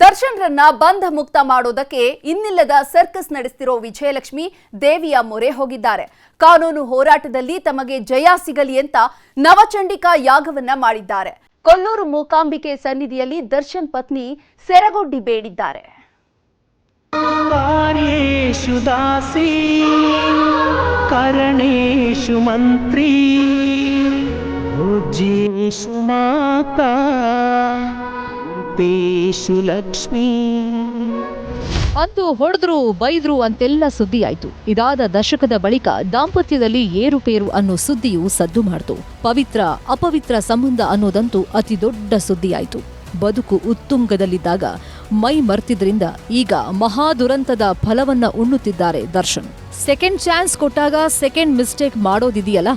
ದರ್ಶನ್ರನ್ನ ಬಂಧ ಮುಕ್ತ ಮಾಡೋದಕ್ಕೆ ಇನ್ನಿಲ್ಲದ ಸರ್ಕಸ್ ನಡೆಸ್ತಿರೋ ವಿಜಯಲಕ್ಷ್ಮಿ ದೇವಿಯ ಮೊರೆ ಹೋಗಿದ್ದಾರೆ. ಕಾನೂನು ಹೋರಾಟದಲ್ಲಿ ತಮಗೆ ಜಯ ಸಿಗಲಿ ಅಂತ ನವಚಂಡಿಕಾ ಯಾಗವನ್ನ ಮಾಡಿದ್ದಾರೆ. ಕೊಲ್ಲೂರು ಮೂಕಾಂಬಿಕೆ ಸನ್ನಿಧಿಯಲ್ಲಿ ದರ್ಶನ್ ಪತ್ನಿ ಸೆರಗೊಡ್ಡಿ ಬೇಡಿದ್ದಾರೆ. ಮಂತ್ರಿ ಮಾತಾ ರೂಪೇಶು ಲಕ್ಷ್ಮೀ. ಅಂದು ಹೊಡೆದ್ರು ಬೈದ್ರು ಅಂತೆಲ್ಲ ಸುದ್ದಿ ಆಯ್ತು ಇದಾದ ದಶಕದ ಬಳಿಕ ದಾಂಪತ್ಯದಲ್ಲಿ ಏರುಪೇರು ಅನ್ನೋ ಸುದ್ದಿಯು ಸದ್ದು ಮಾಡ್ತು. ಪವಿತ್ರ, ಅಪವಿತ್ರ ಸಂಬಂಧ ಅನ್ನೋದಂತೂ ಅತಿ ದೊಡ್ಡ ಸುದ್ದಿಯಾಯಿತು. ಬದುಕು ಉತ್ತುಂಗದಲ್ಲಿದ್ದಾಗ ಮೈ ಮರ್ತಿದ್ರಿಂದ ಈಗ ಮಹಾದುರಂತದ ಫಲವನ್ನ ಉಣ್ಣುತ್ತಿದ್ದಾರೆ ದರ್ಶನ್. ಸೆಕೆಂಡ್ ಚಾನ್ಸ್ ಕೊಟ್ಟಾಗ ಸೆಕೆಂಡ್ ಮಿಸ್ಟೇಕ್ ಮಾಡೋದಿದೆಯಲ್ಲ?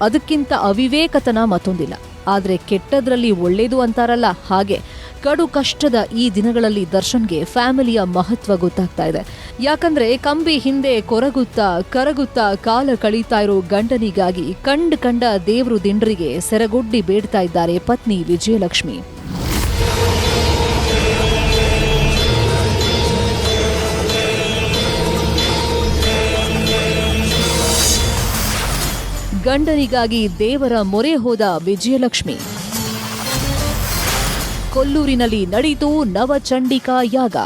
ಅದಕ್ಕಿಂತ ಅವಿವೇಕತನ ಮತ್ತೊಂದಿಲ್ಲ. ಆದ್ರೆ ಕೆಟ್ಟದ್ರಲ್ಲಿ ಒಳ್ಳೇದು ಅಂತಾರಲ್ಲ ಹಾಗೆ ಕಡು ಕಷ್ಟದ ಈ ದಿನಗಳಲ್ಲಿ ದರ್ಶನ್ಗೆ ಫ್ಯಾಮಿಲಿಯ ಮಹತ್ವ ಗೊತ್ತಾಗ್ತಾ ಇದೆ. ಯಾಕಂದ್ರೆ ಕಂಬಿ ಹಿಂದೆ ಕೊರಗುತ್ತಾ, ಕರಗುತ್ತಾ ಕಾಲ ಕಳೀತಾ ಇರೋ ಗಂಡನಿಗಾಗಿ ಕಂಡ್ ಕಂಡ ದೇವರು ದಿಂಡ್ರಿಗೆ ಸೆರಗೊಡ್ಡಿ ಬೇಡ್ತಾ ಇದ್ದಾರೆ ಪತ್ನಿ ವಿಜಯಲಕ್ಷ್ಮಿ. ಗಂಡನಿಗಾಗಿ ದೇವರ ಮೊರೆ ಹೋದ ವಿಜಯಲಕ್ಷ್ಮಿ. ಕೊಲ್ಲೂರಿನಲ್ಲಿ ನಡೆಯಿತು ನವಚಂಡಿಕಾ ಯಾಗ.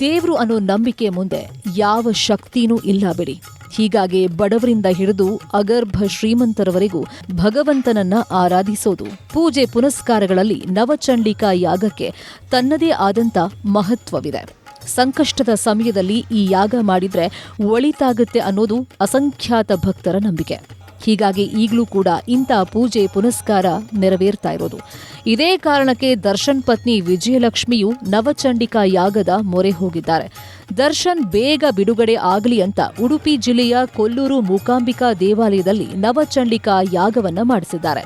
ದೇವರು ಅನ್ನೋ ನಂಬಿಕೆ ಮುಂದೆ ಯಾವ ಶಕ್ತಿನೂ ಇಲ್ಲ ಬಿಡಿ. ಹೀಗಾಗಿ ಬಡವರಿಂದ ಹಿಡಿದು ಅಗರ್ಭ ಶ್ರೀಮಂತರವರೆಗೂ ಭಗವಂತನನ್ನ ಆರಾಧಿಸೋದು. ಪೂಜೆ ಪುನಸ್ಕಾರಗಳಲ್ಲಿ ನವಚಂಡಿಕಾ ಯಾಗಕ್ಕೆ ತನ್ನದೇ ಆದಂತ ಮಹತ್ವವಿದೆ. ಸಂಕಷ್ಟದ ಸಮಯದಲ್ಲಿ ಈ ಯಾಗ ಮಾಡಿದ್ರೆ ಒಳಿತಾಗುತ್ತೆ ಅನ್ನೋದು ಅಸಂಖ್ಯಾತ ಭಕ್ತರ ನಂಬಿಕೆ. ಹೀಗಾಗಿ ಈಗಲೂ ಕೂಡ ಇಂಥ ಪೂಜೆ, ಪುನಸ್ಕಾರ ನೆರವೇರ್ತಾ ಇರೋದು. ಇದೇ ಕಾರಣಕ್ಕೆ ದರ್ಶನ್ ಪತ್ನಿ ವಿಜಯಲಕ್ಷ್ಮಿಯು ನವಚಂಡಿಕಾ ಯಾಗದ ಮೊರೆ ಹೋಗಿದ್ದಾರೆ. ದರ್ಶನ್ ಬೇಗ ಬಿಡುಗಡೆ ಆಗಲಿ ಅಂತ ಉಡುಪಿ ಜಿಲ್ಲೆಯ ಕೊಲ್ಲೂರು ಮೂಕಾಂಬಿಕಾ ದೇವಾಲಯದಲ್ಲಿ ನವಚಂಡಿಕಾ ಯಾಗವನ್ನು ಮಾಡಿಸಿದ್ದಾರೆ.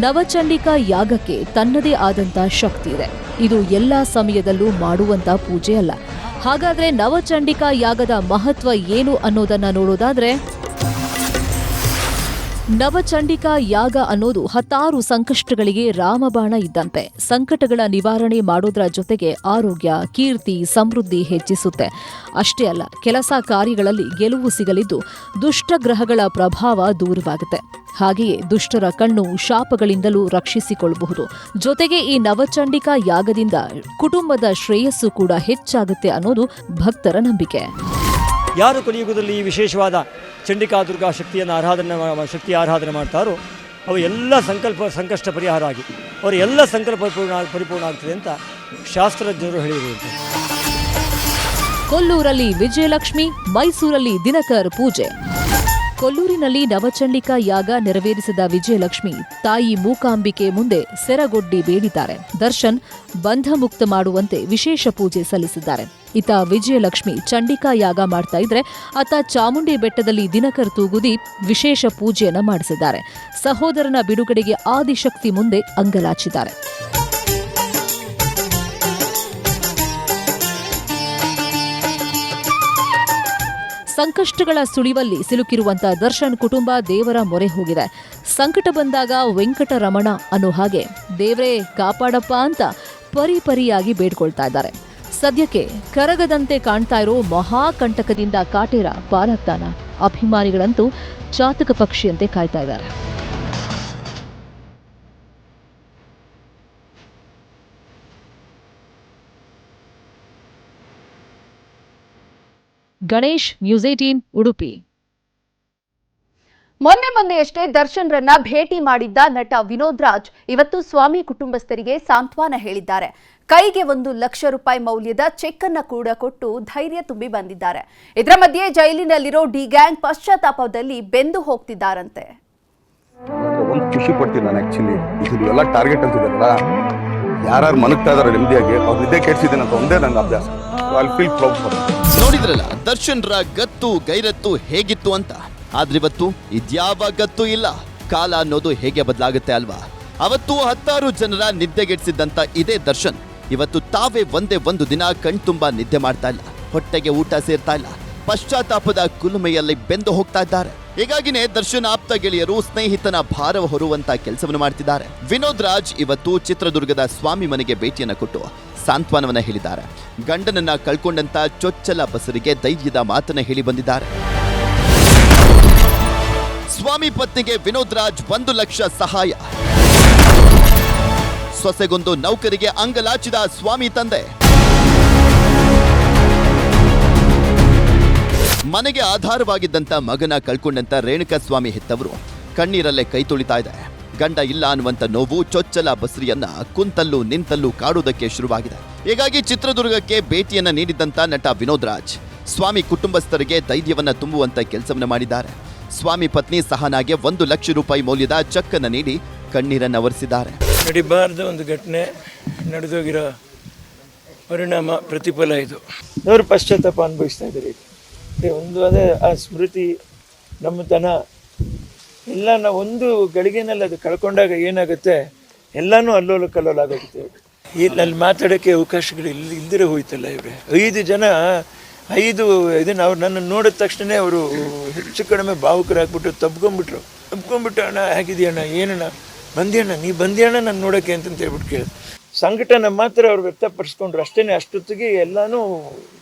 ನವಚಂಡಿಕಾ ಯಾಗಕ್ಕೆ ತನ್ನದೇ ಆದಂತ ಶಕ್ತಿ ಇದೆ. ಇದು ಎಲ್ಲ ಸಮಯದಲ್ಲೂ ಮಾಡುವಂತ ಪೂಜೆ ಅಲ್ಲ. ಹಾಗಾದ್ರೆ ನವಚಂಡಿಕಾ ಯಾಗದ ಮಹತ್ವ ಏನು ಅನ್ನೋದನ್ನ ನೋಡೋದಾದ್ರೆ ನವಚಂಡಿಕಾ ಯಾಗ ಅನ್ನೋದು ಹತ್ತಾರು ಸಂಕಷ್ಟಗಳಿಗೆ ರಾಮಬಾಣ ಇದ್ದಂತೆ. ಸಂಕಟಗಳ ನಿವಾರಣೆ ಮಾಡೋದ್ರ ಜೊತೆಗೆ ಆರೋಗ್ಯ, ಕೀರ್ತಿ, ಸಮೃದ್ಧಿ ಹೆಚ್ಚಿಸುತ್ತೆ. ಅಷ್ಟೇ ಅಲ್ಲ, ಕೆಲಸ ಕಾರ್ಯಗಳಲ್ಲಿ ಗೆಲುವು ಸಿಗಲಿದ್ದು ದುಷ್ಟಗ್ರಹಗಳ ಪ್ರಭಾವ ದೂರವಾಗುತ್ತೆ. ಹಾಗೆಯೇ ದುಷ್ಟರ ಕಣ್ಣು ಶಾಪಗಳಿಂದಲೂ ರಕ್ಷಿಸಿಕೊಳ್ಳಬಹುದು. ಜೊತೆಗೆ ಈ ನವಚಂಡಿಕಾ ಯಾಗದಿಂದ ಕುಟುಂಬದ ಶ್ರೇಯಸ್ಸು ಕೂಡ ಹೆಚ್ಚಾಗುತ್ತೆ ಅನ್ನೋದು ಭಕ್ತರ ನಂಬಿಕೆ. ಯಾರು ಕಲಿಯುಗದಲ್ಲಿ ವಿಶೇಷವಾದ ಚಂಡಿಕಾ ದುರ್ಗಾ ಶಕ್ತಿಯನ್ನು ಆರಾಧನೆ ಶಕ್ತಿ ಆರಾಧನೆ ಮಾಡ್ತಾರೋ ಅವು ಎಲ್ಲ ಸಂಕಲ್ಪ, ಸಂಕಷ್ಟ ಪರಿಹಾರ ಆಗಿ, ಅವರ ಎಲ್ಲ ಸಂಕಲ್ಪ ಪರಿಪೂರ್ಣ ಪರಿಪೂರ್ಣ ಆಗ್ತದೆ ಅಂತ ಶಾಸ್ತ್ರಜ್ಞರು ಹೇಳಿರುವಂತೆ ಕೊಲ್ಲೂರಲ್ಲಿ ವಿಜಯಲಕ್ಷ್ಮಿ, ಮೈಸೂರಲ್ಲಿ ದಿನಕರ್ ಪೂಜೆ. ಕೊಲ್ಲೂರಿನಲ್ಲಿ ನವಚಂಡಿಕಾ ಯಾಗ ನೆರವೇರಿಸಿದ ವಿಜಯಲಕ್ಷ್ಮಿ ತಾಯಿ ಮೂಕಾಂಬಿಕೆ ಮುಂದೆ ಸೆರಗೊಡ್ಡಿ ಬೇಡಿದ್ದಾರೆ ದರ್ಶನ್ ಬಂಧ ಮುಕ್ತ ಮಾಡುವಂತೆ ವಿಶೇಷ ಪೂಜೆ ಸಲ್ಲಿಸಿದ್ದಾರೆ. ಇತ ವಿಜಯಲಕ್ಷ್ಮಿ ಚಂಡಿಕಾ ಯಾಗ ಮಾಡ್ತಾ ಇದ್ರೆ ಆತ ಚಾಮುಂಡಿ ಬೆಟ್ಟದಲ್ಲಿ ದಿನಕರ್ ತೂಗುದಿ ವಿಶೇಷ ಪೂಜೆಯನ್ನ ಮಾಡಿಸಿದ್ದಾರೆ. ಸಹೋದರನ ಬಿಡುಗಡೆಗೆ ಆದಿಶಕ್ತಿ ಮುಂದೆ ಅಂಗಲಾಚಿದ್ದಾರೆ. ಸಂಕಷ್ಟಗಳ ಸುಳಿವಲ್ಲಿ ಸಿಲುಕಿರುವಂತ ದರ್ಶನ್ ಕುಟುಂಬ ದೇವರ ಮೊರೆ ಹೋಗಿದೆ. ಸಂಕಟ ಬಂದಾಗ ವೆಂಕಟರಮಣ ಅನ್ನೋ ಹಾಗೆ, ದೇವರೇ, ಕಾಪಾಡಪ್ಪ ಅಂತ ಪರಿಪರಿಯಾಗಿ ಬೇಡ್ಕೊಳ್ತಾ ಇದ್ದಾರೆ. ಸದ್ಯಕ್ಕೆ ಕರಗದಂತೆ ಕಾಣ್ತಾ ಇರೋ ಮಹಾಕಂಟಕದಿಂದ ಕಾಟೇರ ಪಾರಾಗ್ತಾನ. ಅಭಿಮಾನಿಗಳಂತೂ ಚಾತಕ ಪಕ್ಷಿಯಂತೆ ಕಾಯ್ತಾ ಇದ್ದಾರೆ. Ganesh news eighteen Udupi. ಮೊನ್ನೆ ಮೊನ್ನೆಯಷ್ಟೇ ದರ್ಶನ್ರನ್ನ ಭೇಟಿ ಮಾಡಿದ್ದ ನಟ ವಿನೋದ್ ರಾಜ್. ಇವತ್ತು ಸ್ವಾಮಿ ಕುಟುಂಬಸ್ಥರಿಗೆ ಸಾಂತ್ವನ ಹೇಳಿದ್ದಾರೆ. ಕೈಗೆ ಒಂದು ಲಕ್ಷ ರೂಪಾಯಿ ಮೌಲ್ಯದ ಚೆಕ್ ಅನ್ನ ಕೂಡ ಕೊಟ್ಟು ಧೈರ್ಯ ತುಂಬಿ ಬಂದಿದ್ದಾರೆ. ಇದರ ಮಧ್ಯೆ ಜೈಲಿನಲ್ಲಿರೋ ಡಿ ಗ್ಯಾಂಗ್ ಪಶ್ಚಾತ್ತಾಪದಲ್ಲಿ ಬೆಂದು ಹೋಗ್ತಿದ್ದಾರಂತೆ. ಒಂದು ಖುಷಿ ಪಡ್ತೀನಿ ನಾನು ಆಕ್ಚುಲಿ ಟಾರ್ಗೆಟ್ ಮನಗ್ತಾ ಇದಾರೆ ನೆಮ್ಮದಿಯಾಗಿ ಅವ್ರು ನಿದ್ದೆ ಕೆಡ್ಸಿದ್ದೀನಿ ಅಂತ ಒಂದೇ ನನ್ನ ಅಭ್ಯಾಸ. ಫೀಲ್ ದರ್ಶನ್ ರ ನೋಡಿದ್ರಲ್ಲ ಗತ್ತು, ಗೈರತ್ತು ಹೇಗಿತ್ತು ಅಂತ? ಆದ್ರೆ ಇವತ್ತು ಇದ್ಯಾವ ಗತ್ತು ಇಲ್ಲ? ಕಾಲ ಅನ್ನೋದು ಹೇಗೆ ಬದಲಾಗುತ್ತೆ ಅಲ್ವಾ? ಅವತ್ತು ಹತ್ತಾರು ಜನರ ನಿದ್ದೆಗೆಡಿಸಿದ್ದಂತ ಇದೇ ದರ್ಶನ್. ಇವತ್ತು ತಾವೇ ಒಂದೇ ಒಂದು ದಿನ ಕಣ್ತುಂಬ ನಿದ್ದೆ ಮಾಡ್ತಾ ಇಲ್ಲ. ಹೊಟ್ಟೆಗೆ ಊಟ ಸೇರ್ತಾ ಇಲ್ಲ. ಪಶ್ಚಾತ್ತಾಪದ ಕುಲುಮೆಯಲ್ಲಿ ಬೆಂದು ಹೋಗ್ತಾ ಇದ್ದಾರೆ. ಹೀಗಾಗಿನೇ ದರ್ಶನ್ ಆಪ್ತ ಗೆಳೆಯರು ಸ್ನೇಹಿತನ ಭಾರವ ಹೊರುವಂತ ಕೆಲಸವನ್ನು ಮಾಡ್ತಿದ್ದಾರೆ. ವಿನೋದ್ ರಾಜ್ ಇವತ್ತು ಚಿತ್ರದುರ್ಗದ ಸ್ವಾಮಿ ಮನೆಗೆ ಭೇಟಿಯನ್ನು ಕೊಟ್ಟು ಸಾಂತ್ವನವನ್ನ ಹೇಳಿದ್ದಾರೆ. ಗಂಡನನ್ನ ಕಳ್ಕೊಂಡಂತ ಚೊಚ್ಚಲ ಬಸರಿಗೆ ಧೈರ್ಯದ ಮಾತನ್ನ ಹೇಳಿ ಬಂದಿದ್ದಾರೆ. ಸ್ವಾಮಿ ಪತ್ನಿಗೆ ವಿನೋದ್ ರಾಜ್ ಒಂದು ಲಕ್ಷ ಸಹಾಯ. ಸೊಸೆಗೊಂದು ನೌಕರಿಗೆ ಅಂಗಲಾಚಿದ ಸ್ವಾಮಿ ತಂದೆ. ಮನೆಗೆ ಆಧಾರವಾಗಿದ್ದಂಥ ಮಗನ ಕಳ್ಕೊಂಡಂತ ರೇಣುಕಾ ಸ್ವಾಮಿ ಹೆತ್ತವರು. ಕಣ್ಣೀರಲ್ಲೇ ಕೈ ತುಳಿತಾ ಇದೆ. ಗಂಡ ಇಲ್ಲ ಅನ್ನುವಂಥ ನೋವು ಚೊಚ್ಚಲ ಬಸ್ರಿಯನ್ನ ಕುಂತಲ್ಲೂ ನಿಂತಲ್ಲೂ ಕಾಡುವುದಕ್ಕೆ ಶುರುವಾಗಿದೆ. ಹೀಗಾಗಿ ಚಿತ್ರದುರ್ಗಕ್ಕೆ ಭೇಟಿಯನ್ನ ನೀಡಿದ್ದಂಥ ನಟ ವಿನೋದ್ ರಾಜ್ ಸ್ವಾಮಿ ಕುಟುಂಬಸ್ಥರಿಗೆ ಧೈರ್ಯವನ್ನು ತುಂಬುವಂತ ಕೆಲಸವನ್ನ ಮಾಡಿದ್ದಾರೆ. ಸ್ವಾಮಿ ಪತ್ನಿ ಸಹನಾಗೆ ಒಂದು ಲಕ್ಷ ರೂಪಾಯಿ ಮೌಲ್ಯದ ಚೆಕ್ ಅನ್ನು ನೀಡಿ ಕಣ್ಣೀರನ್ನು ಒರೆಸಿದ್ದಾರೆ. ನಡಿಬಾರದ ಒಂದು ಘಟನೆ ನಡೆದೋಗಿರೋ ಪರಿಣಾಮ ಪ್ರತಿಫಲ ಇದು. ಅವರು ಪಶ್ಚಾತ್ತಾಪ ಅನುಭವಿಸ್ತಾ ಇದ್ದಾರೆ. ಒಂದು ಅದೇ ಆ ಸ್ಮೃತಿ, ನಮ್ಮತನ ಎಲ್ಲ ನಾವು ಒಂದು ಗಳಿಗೆನಲ್ಲಿ ಅದು ಕಳ್ಕೊಂಡಾಗ ಏನಾಗುತ್ತೆ? ಎಲ್ಲನೂ ಅಲ್ಲೋಲ ಕಲ್ಲೋಲ ಆಗೋಗುತ್ತೆ. ಇಲ್ಲಿ ಅಲ್ಲಿ ಮಾತಾಡೋಕ್ಕೆ ಅವಕಾಶಗಳು ಇಲ್ಲಿ ಇಲ್ದಿರೋ ಹೋಯ್ತಲ್ಲ ಇವ್ರೆ. ಐದು ಜನ, ಐದು ಇದನ್ನು ಅವ್ರು ನನ್ನ ನೋಡಿದ ತಕ್ಷಣ ಅವರು ಹೆಚ್ಚು ಕಡಿಮೆ ಭಾವುಕರಾಗ್ಬಿಟ್ಟು ತಬ್ಕೊಂಬಿಟ್ರು. ತಬ್ಕೊಂಬಿಟ್ಟು ಅಣ್ಣ ಹೇಗಿದೆಯಣ್ಣ ಏನಣ್ಣ? ಬಂದಿಯಣ್ಣ? ನೀ ಬಂದಿಯಣ್ಣ ನಾನು ನೋಡೋಕ್ಕೆ ಅಂತಂತ ಹೇಳ್ಬಿಟ್ಟು ಕೇಳಿದೆ ಸಂಕಟನ ಮಾತ್ರ ಅವ್ರು ವ್ಯಕ್ತಪಡಿಸ್ಕೊಂಡ್ರು. ಅಷ್ಟೇ ಅಷ್ಟೊತ್ತಿಗೆ ಎಲ್ಲನೂ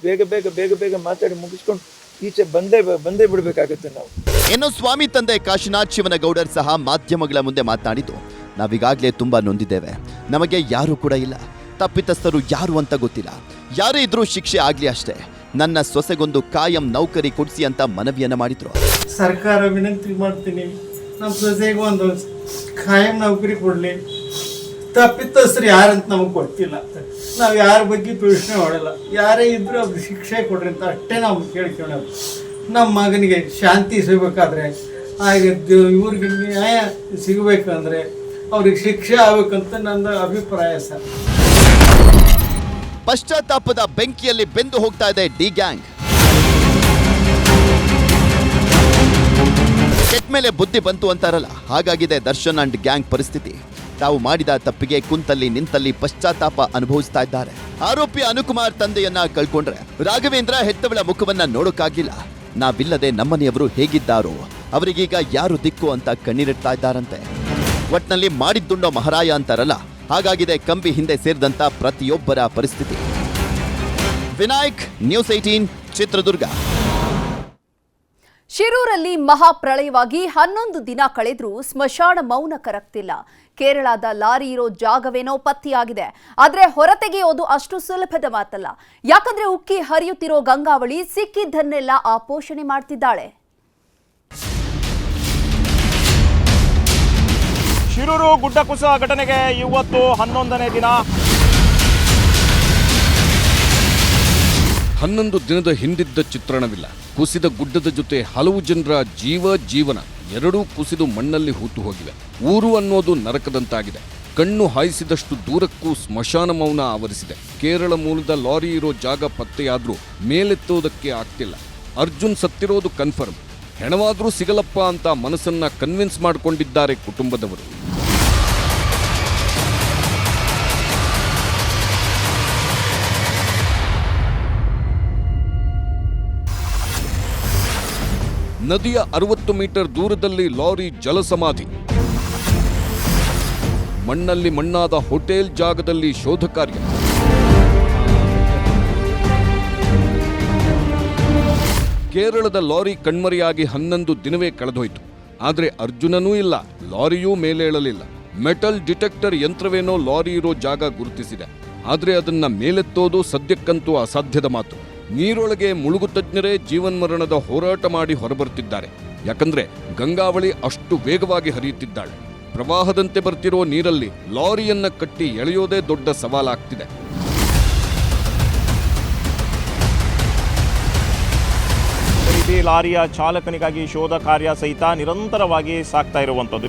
ಬೇಗ ಬೇಗ ಬೇಗ ಬೇಗ ಮಾತಾಡಿ ಮುಗಿಸ್ಕೊಂಡು ಈಚೆ ಬಂದೇ ಬಂದೇ ಬಿಡಬೇಕಾಗುತ್ತೆ ನಾವು. ಇನ್ನು ಸ್ವಾಮಿ ತಂದೆ ಕಾಶಿನಾಥ್ ಶಿವನಗೌಡರ್ ಸಹ ಮಾಧ್ಯಮಗಳ ಮುಂದೆ ಮಾತನಾಡಿದ್ದು ನಾವೀಗಾಗಲೇ ತುಂಬಾ ನೊಂದಿದ್ದೇವೆ. ನಮಗೆ ಯಾರೂ ಕೂಡ ಇಲ್ಲ. ತಪ್ಪಿತಸ್ಥರು ಯಾರು ಅಂತ ಗೊತ್ತಿಲ್ಲ. ಯಾರೇ ಇದ್ರೂ ಶಿಕ್ಷೆ ಆಗಲಿ ಅಷ್ಟೇ. ನನ್ನ ಸೊಸೆಗೊಂದು ಕಾಯಂ ನೌಕರಿ ಕೊಡಿಸಿ ಅಂತ ಮನವಿಯನ್ನ ಮಾಡಿದ್ರು. ಸರ್ಕಾರ ವಿನಂತಿ ಮಾಡ್ತೀನಿ. ನಮ್ಮ ಸೊಸೆಗೆ ಒಂದು ಕಾಯಂ ನೌಕರಿ ಕೊಡಲಿ. ತಪ್ಪಿತಸ್ಥರು ಯಾರಂತ ನಮಗೆ ಗೊತ್ತಿಲ್ಲ. ನಾವು ಯಾರ ಬಗ್ಗೆ ಪ್ರಶ್ನೆ ಮಾಡಲ್ಲ ಯಾರೇ ಇದ್ದರೂ ಅವ್ರಿಗೆ ಶಿಕ್ಷೆ ಕೊಡ್ರಿ ಅಂತ ಅಷ್ಟೇ ನಾವು ಕೇಳ್ಕೊಳ್ಳೋದು ನಮ್ಮ ಮಗನಿಗೆ ಶಾಂತಿ ಸಿಗಬೇಕಾದ್ರೆ, ಹಾಗೆ ಇವ್ರಿಗೆ ನ್ಯಾಯ ಸಿಗಬೇಕಂದ್ರೆ ಅವ್ರಿಗೆ ಶಿಕ್ಷೆ ಆಗ್ಬೇಕಂತ ನನ್ನ ಅಭಿಪ್ರಾಯ ಸರ್. ಪಶ್ಚಾತ್ತಾಪದ ಬೆಂಕಿಯಲ್ಲಿ ಬೆಂದು ಹೋಗ್ತಾ ಇದೆ ಡಿ ಗ್ಯಾಂಗ್. ಕೆಟ್ಮೇಲೆ ಬುದ್ಧಿ ಬಂತು ಅಂತಾರಲ್ಲ, ಹಾಗಾಗಿದೆ ದರ್ಶನ್ ಅಂಡ್ ಗ್ಯಾಂಗ್ ಪರಿಸ್ಥಿತಿ. ತಾವು ಮಾಡಿದ ತಪ್ಪಿಗೆ ಕುಂತಲ್ಲಿ ನಿಂತಲ್ಲಿ ಪಶ್ಚಾತ್ತಾಪ ಅನುಭವಿಸ್ತಾ ಇದ್ದಾರೆ. ಆರೋಪಿ ಅನುಕುಮಾರ್ ತಂದೆಯನ್ನ ಕಳ್ಕೊಂಡ್ರೆ ರಾಘವೇಂದ್ರ ಹೆತ್ತವಳ ಮುಖವನ್ನ ನೋಡೋಕ್ಕಾಗಿಲ್ಲ ನಾವಿಲ್ಲದೆ ನಮ್ಮನೆಯವರು ಹೇಗಿದ್ದಾರೋ, ಅವರಿಗೀಗ ಯಾರು ದಿಕ್ಕು ಅಂತ ಕಣ್ಣೀರಿಡ್ತಾ ಇದ್ದಾರಂತೆ. ಒಟ್ನಲ್ಲಿ ಮಾಡಿದ್ದುಂಡೋ ಮಹಾರಾಯ ಅಂತಾರಲ್ಲ, ಹಾಗಾಗಿದೆ ಕಂಬಿ ಹಿಂದೆ ಸೇರಿದಂತ ಪ್ರತಿಯೊಬ್ಬರ ಪರಿಸ್ಥಿತಿ. Vinayak news eighteen Chitradurga. ಶಿರೂರಲ್ಲಿ ಮಹಾಪ್ರಳಯವಾಗಿ ಹನ್ನೊಂದು ದಿನ ಕಳೆದರೂ ಸ್ಮಶಾನ ಮೌನ ಕರಗ್ತಿಲ್ಲ ಕೇರಳದ ಲಾರಿ ಇರೋ ಜಾಗವೇನೋ ಪತ್ತೆಯಾಗಿದೆ. ಆದರೆ ಹೊರತೆಗೆಯೋದು ಅಷ್ಟು ಸುಲಭದ ಮಾತಲ್ಲ. ಯಾಕಂದ್ರೆ ಉಕ್ಕಿ ಹರಿಯುತ್ತಿರೋ ಗಂಗಾವಳಿ ಸಿಕ್ಕಿದ್ದನ್ನೆಲ್ಲ ಆಪೋಷಣೆ ಮಾಡ್ತಿದ್ದಾಳೆ. ಶಿರೂರು ಗುಡ್ಡ ಕುಸ ಘಟನೆಗೆ ಇವತ್ತು ಹನ್ನೊಂದನೇ ದಿನ. ಹನ್ನೊಂದು ದಿನದ ಹಿಂದಿದ್ದ ಚಿತ್ರಣವಿಲ್ಲ. ಕುಸಿದ ಗುಡ್ಡದ ಜೊತೆ ಹಲವು ಜನರ ಜೀವ ಜೀವನ ಎರಡೂ ಕುಸಿದು ಮಣ್ಣಲ್ಲಿ ಹೂತು ಹೋಗಿವೆ. ಊರು ಅನ್ನೋದು ನರಕದಂತಾಗಿದೆ. ಕಣ್ಣು ಹಾಯಿಸಿದಷ್ಟು ದೂರಕ್ಕೂ ಸ್ಮಶಾನ ಮೌನ ಆವರಿಸಿದೆ. ಕೇರಳ ಮೂಲದ ಲಾರಿ ಇರೋ ಜಾಗ ಪತ್ತೆಯಾದರೂ ಮೇಲೆತ್ತೋದಕ್ಕೆ ಆಗ್ತಿಲ್ಲ. ಅರ್ಜುನ್ ಸತ್ತಿರೋದು ಕನ್ಫರ್ಮ್ ಹೆಣವಾದರೂ ಸಿಗಲಪ್ಪ ಅಂತ ಮನಸ್ಸನ್ನ ಕನ್ವಿನ್ಸ್ ಮಾಡಿಕೊಂಡಿದ್ದಾರೆ ಕುಟುಂಬದವರು. ನದಿಯ ಅರವತ್ತು ಮೀಟರ್ ದೂರದಲ್ಲಿ ಲಾರಿ ಜಲಸಮಾಧಿ ಮಣ್ಣಲ್ಲಿ ಮಣ್ಣಾದ ಹೋಟೆಲ್ ಜಾಗದಲ್ಲಿ ಶೋಧ ಕಾರ್ಯ. ಕೇರಳದ ಲಾರಿ ಕಣ್ಮರೆಯಾಗಿ ಹನ್ನೊಂದು ದಿನವೇ ಕಳೆದೋಯ್ತು. ಆದರೆ ಅರ್ಜುನನೂ ಇಲ್ಲ, ಲಾರಿಯೂ ಮೇಲೇಳಲಿಲ್ಲ. ಮೆಟಲ್ ಡಿಟೆಕ್ಟರ್ ಯಂತ್ರವೇನೋ ಲಾರಿ ಇರೋ ಜಾಗ ಗುರುತಿಸಿದೆ. ಆದರೆ ಅದನ್ನ ಮೇಲೆತ್ತೋದು ಸದ್ಯಕ್ಕಂತೂ ಅಸಾಧ್ಯದ ಮಾತು. ನೀರೊಳಗೆ ಮುಳುಗು ತಜ್ಞರೇ ಜೀವನ್ಮರಣದ ಹೋರಾಟ ಮಾಡಿ ಹೊರಬರ್ತಿದ್ದಾರೆ ಯಾಕಂದ್ರೆ ಗಂಗಾವಳಿ ಅಷ್ಟು ವೇಗವಾಗಿ ಹರಿಯುತ್ತಿದ್ದಾಳೆ. ಪ್ರವಾಹದಂತೆ ಬರ್ತಿರೋ ನೀರಲ್ಲಿ ಲಾರಿಯನ್ನ ಕಟ್ಟಿ ಎಳೆಯೋದೇ ದೊಡ್ಡ ಸವಾಲಾಗ್ತಿದೆ. ಲಾರಿಯ ಚಾಲಕನಿಗಾಗಿ ಶೋಧ ಕಾರ್ಯ ಸಹಿತ ನಿರಂತರವಾಗಿ ಸಾಗ್ತಾ ಇರುವಂಥದ್ದು.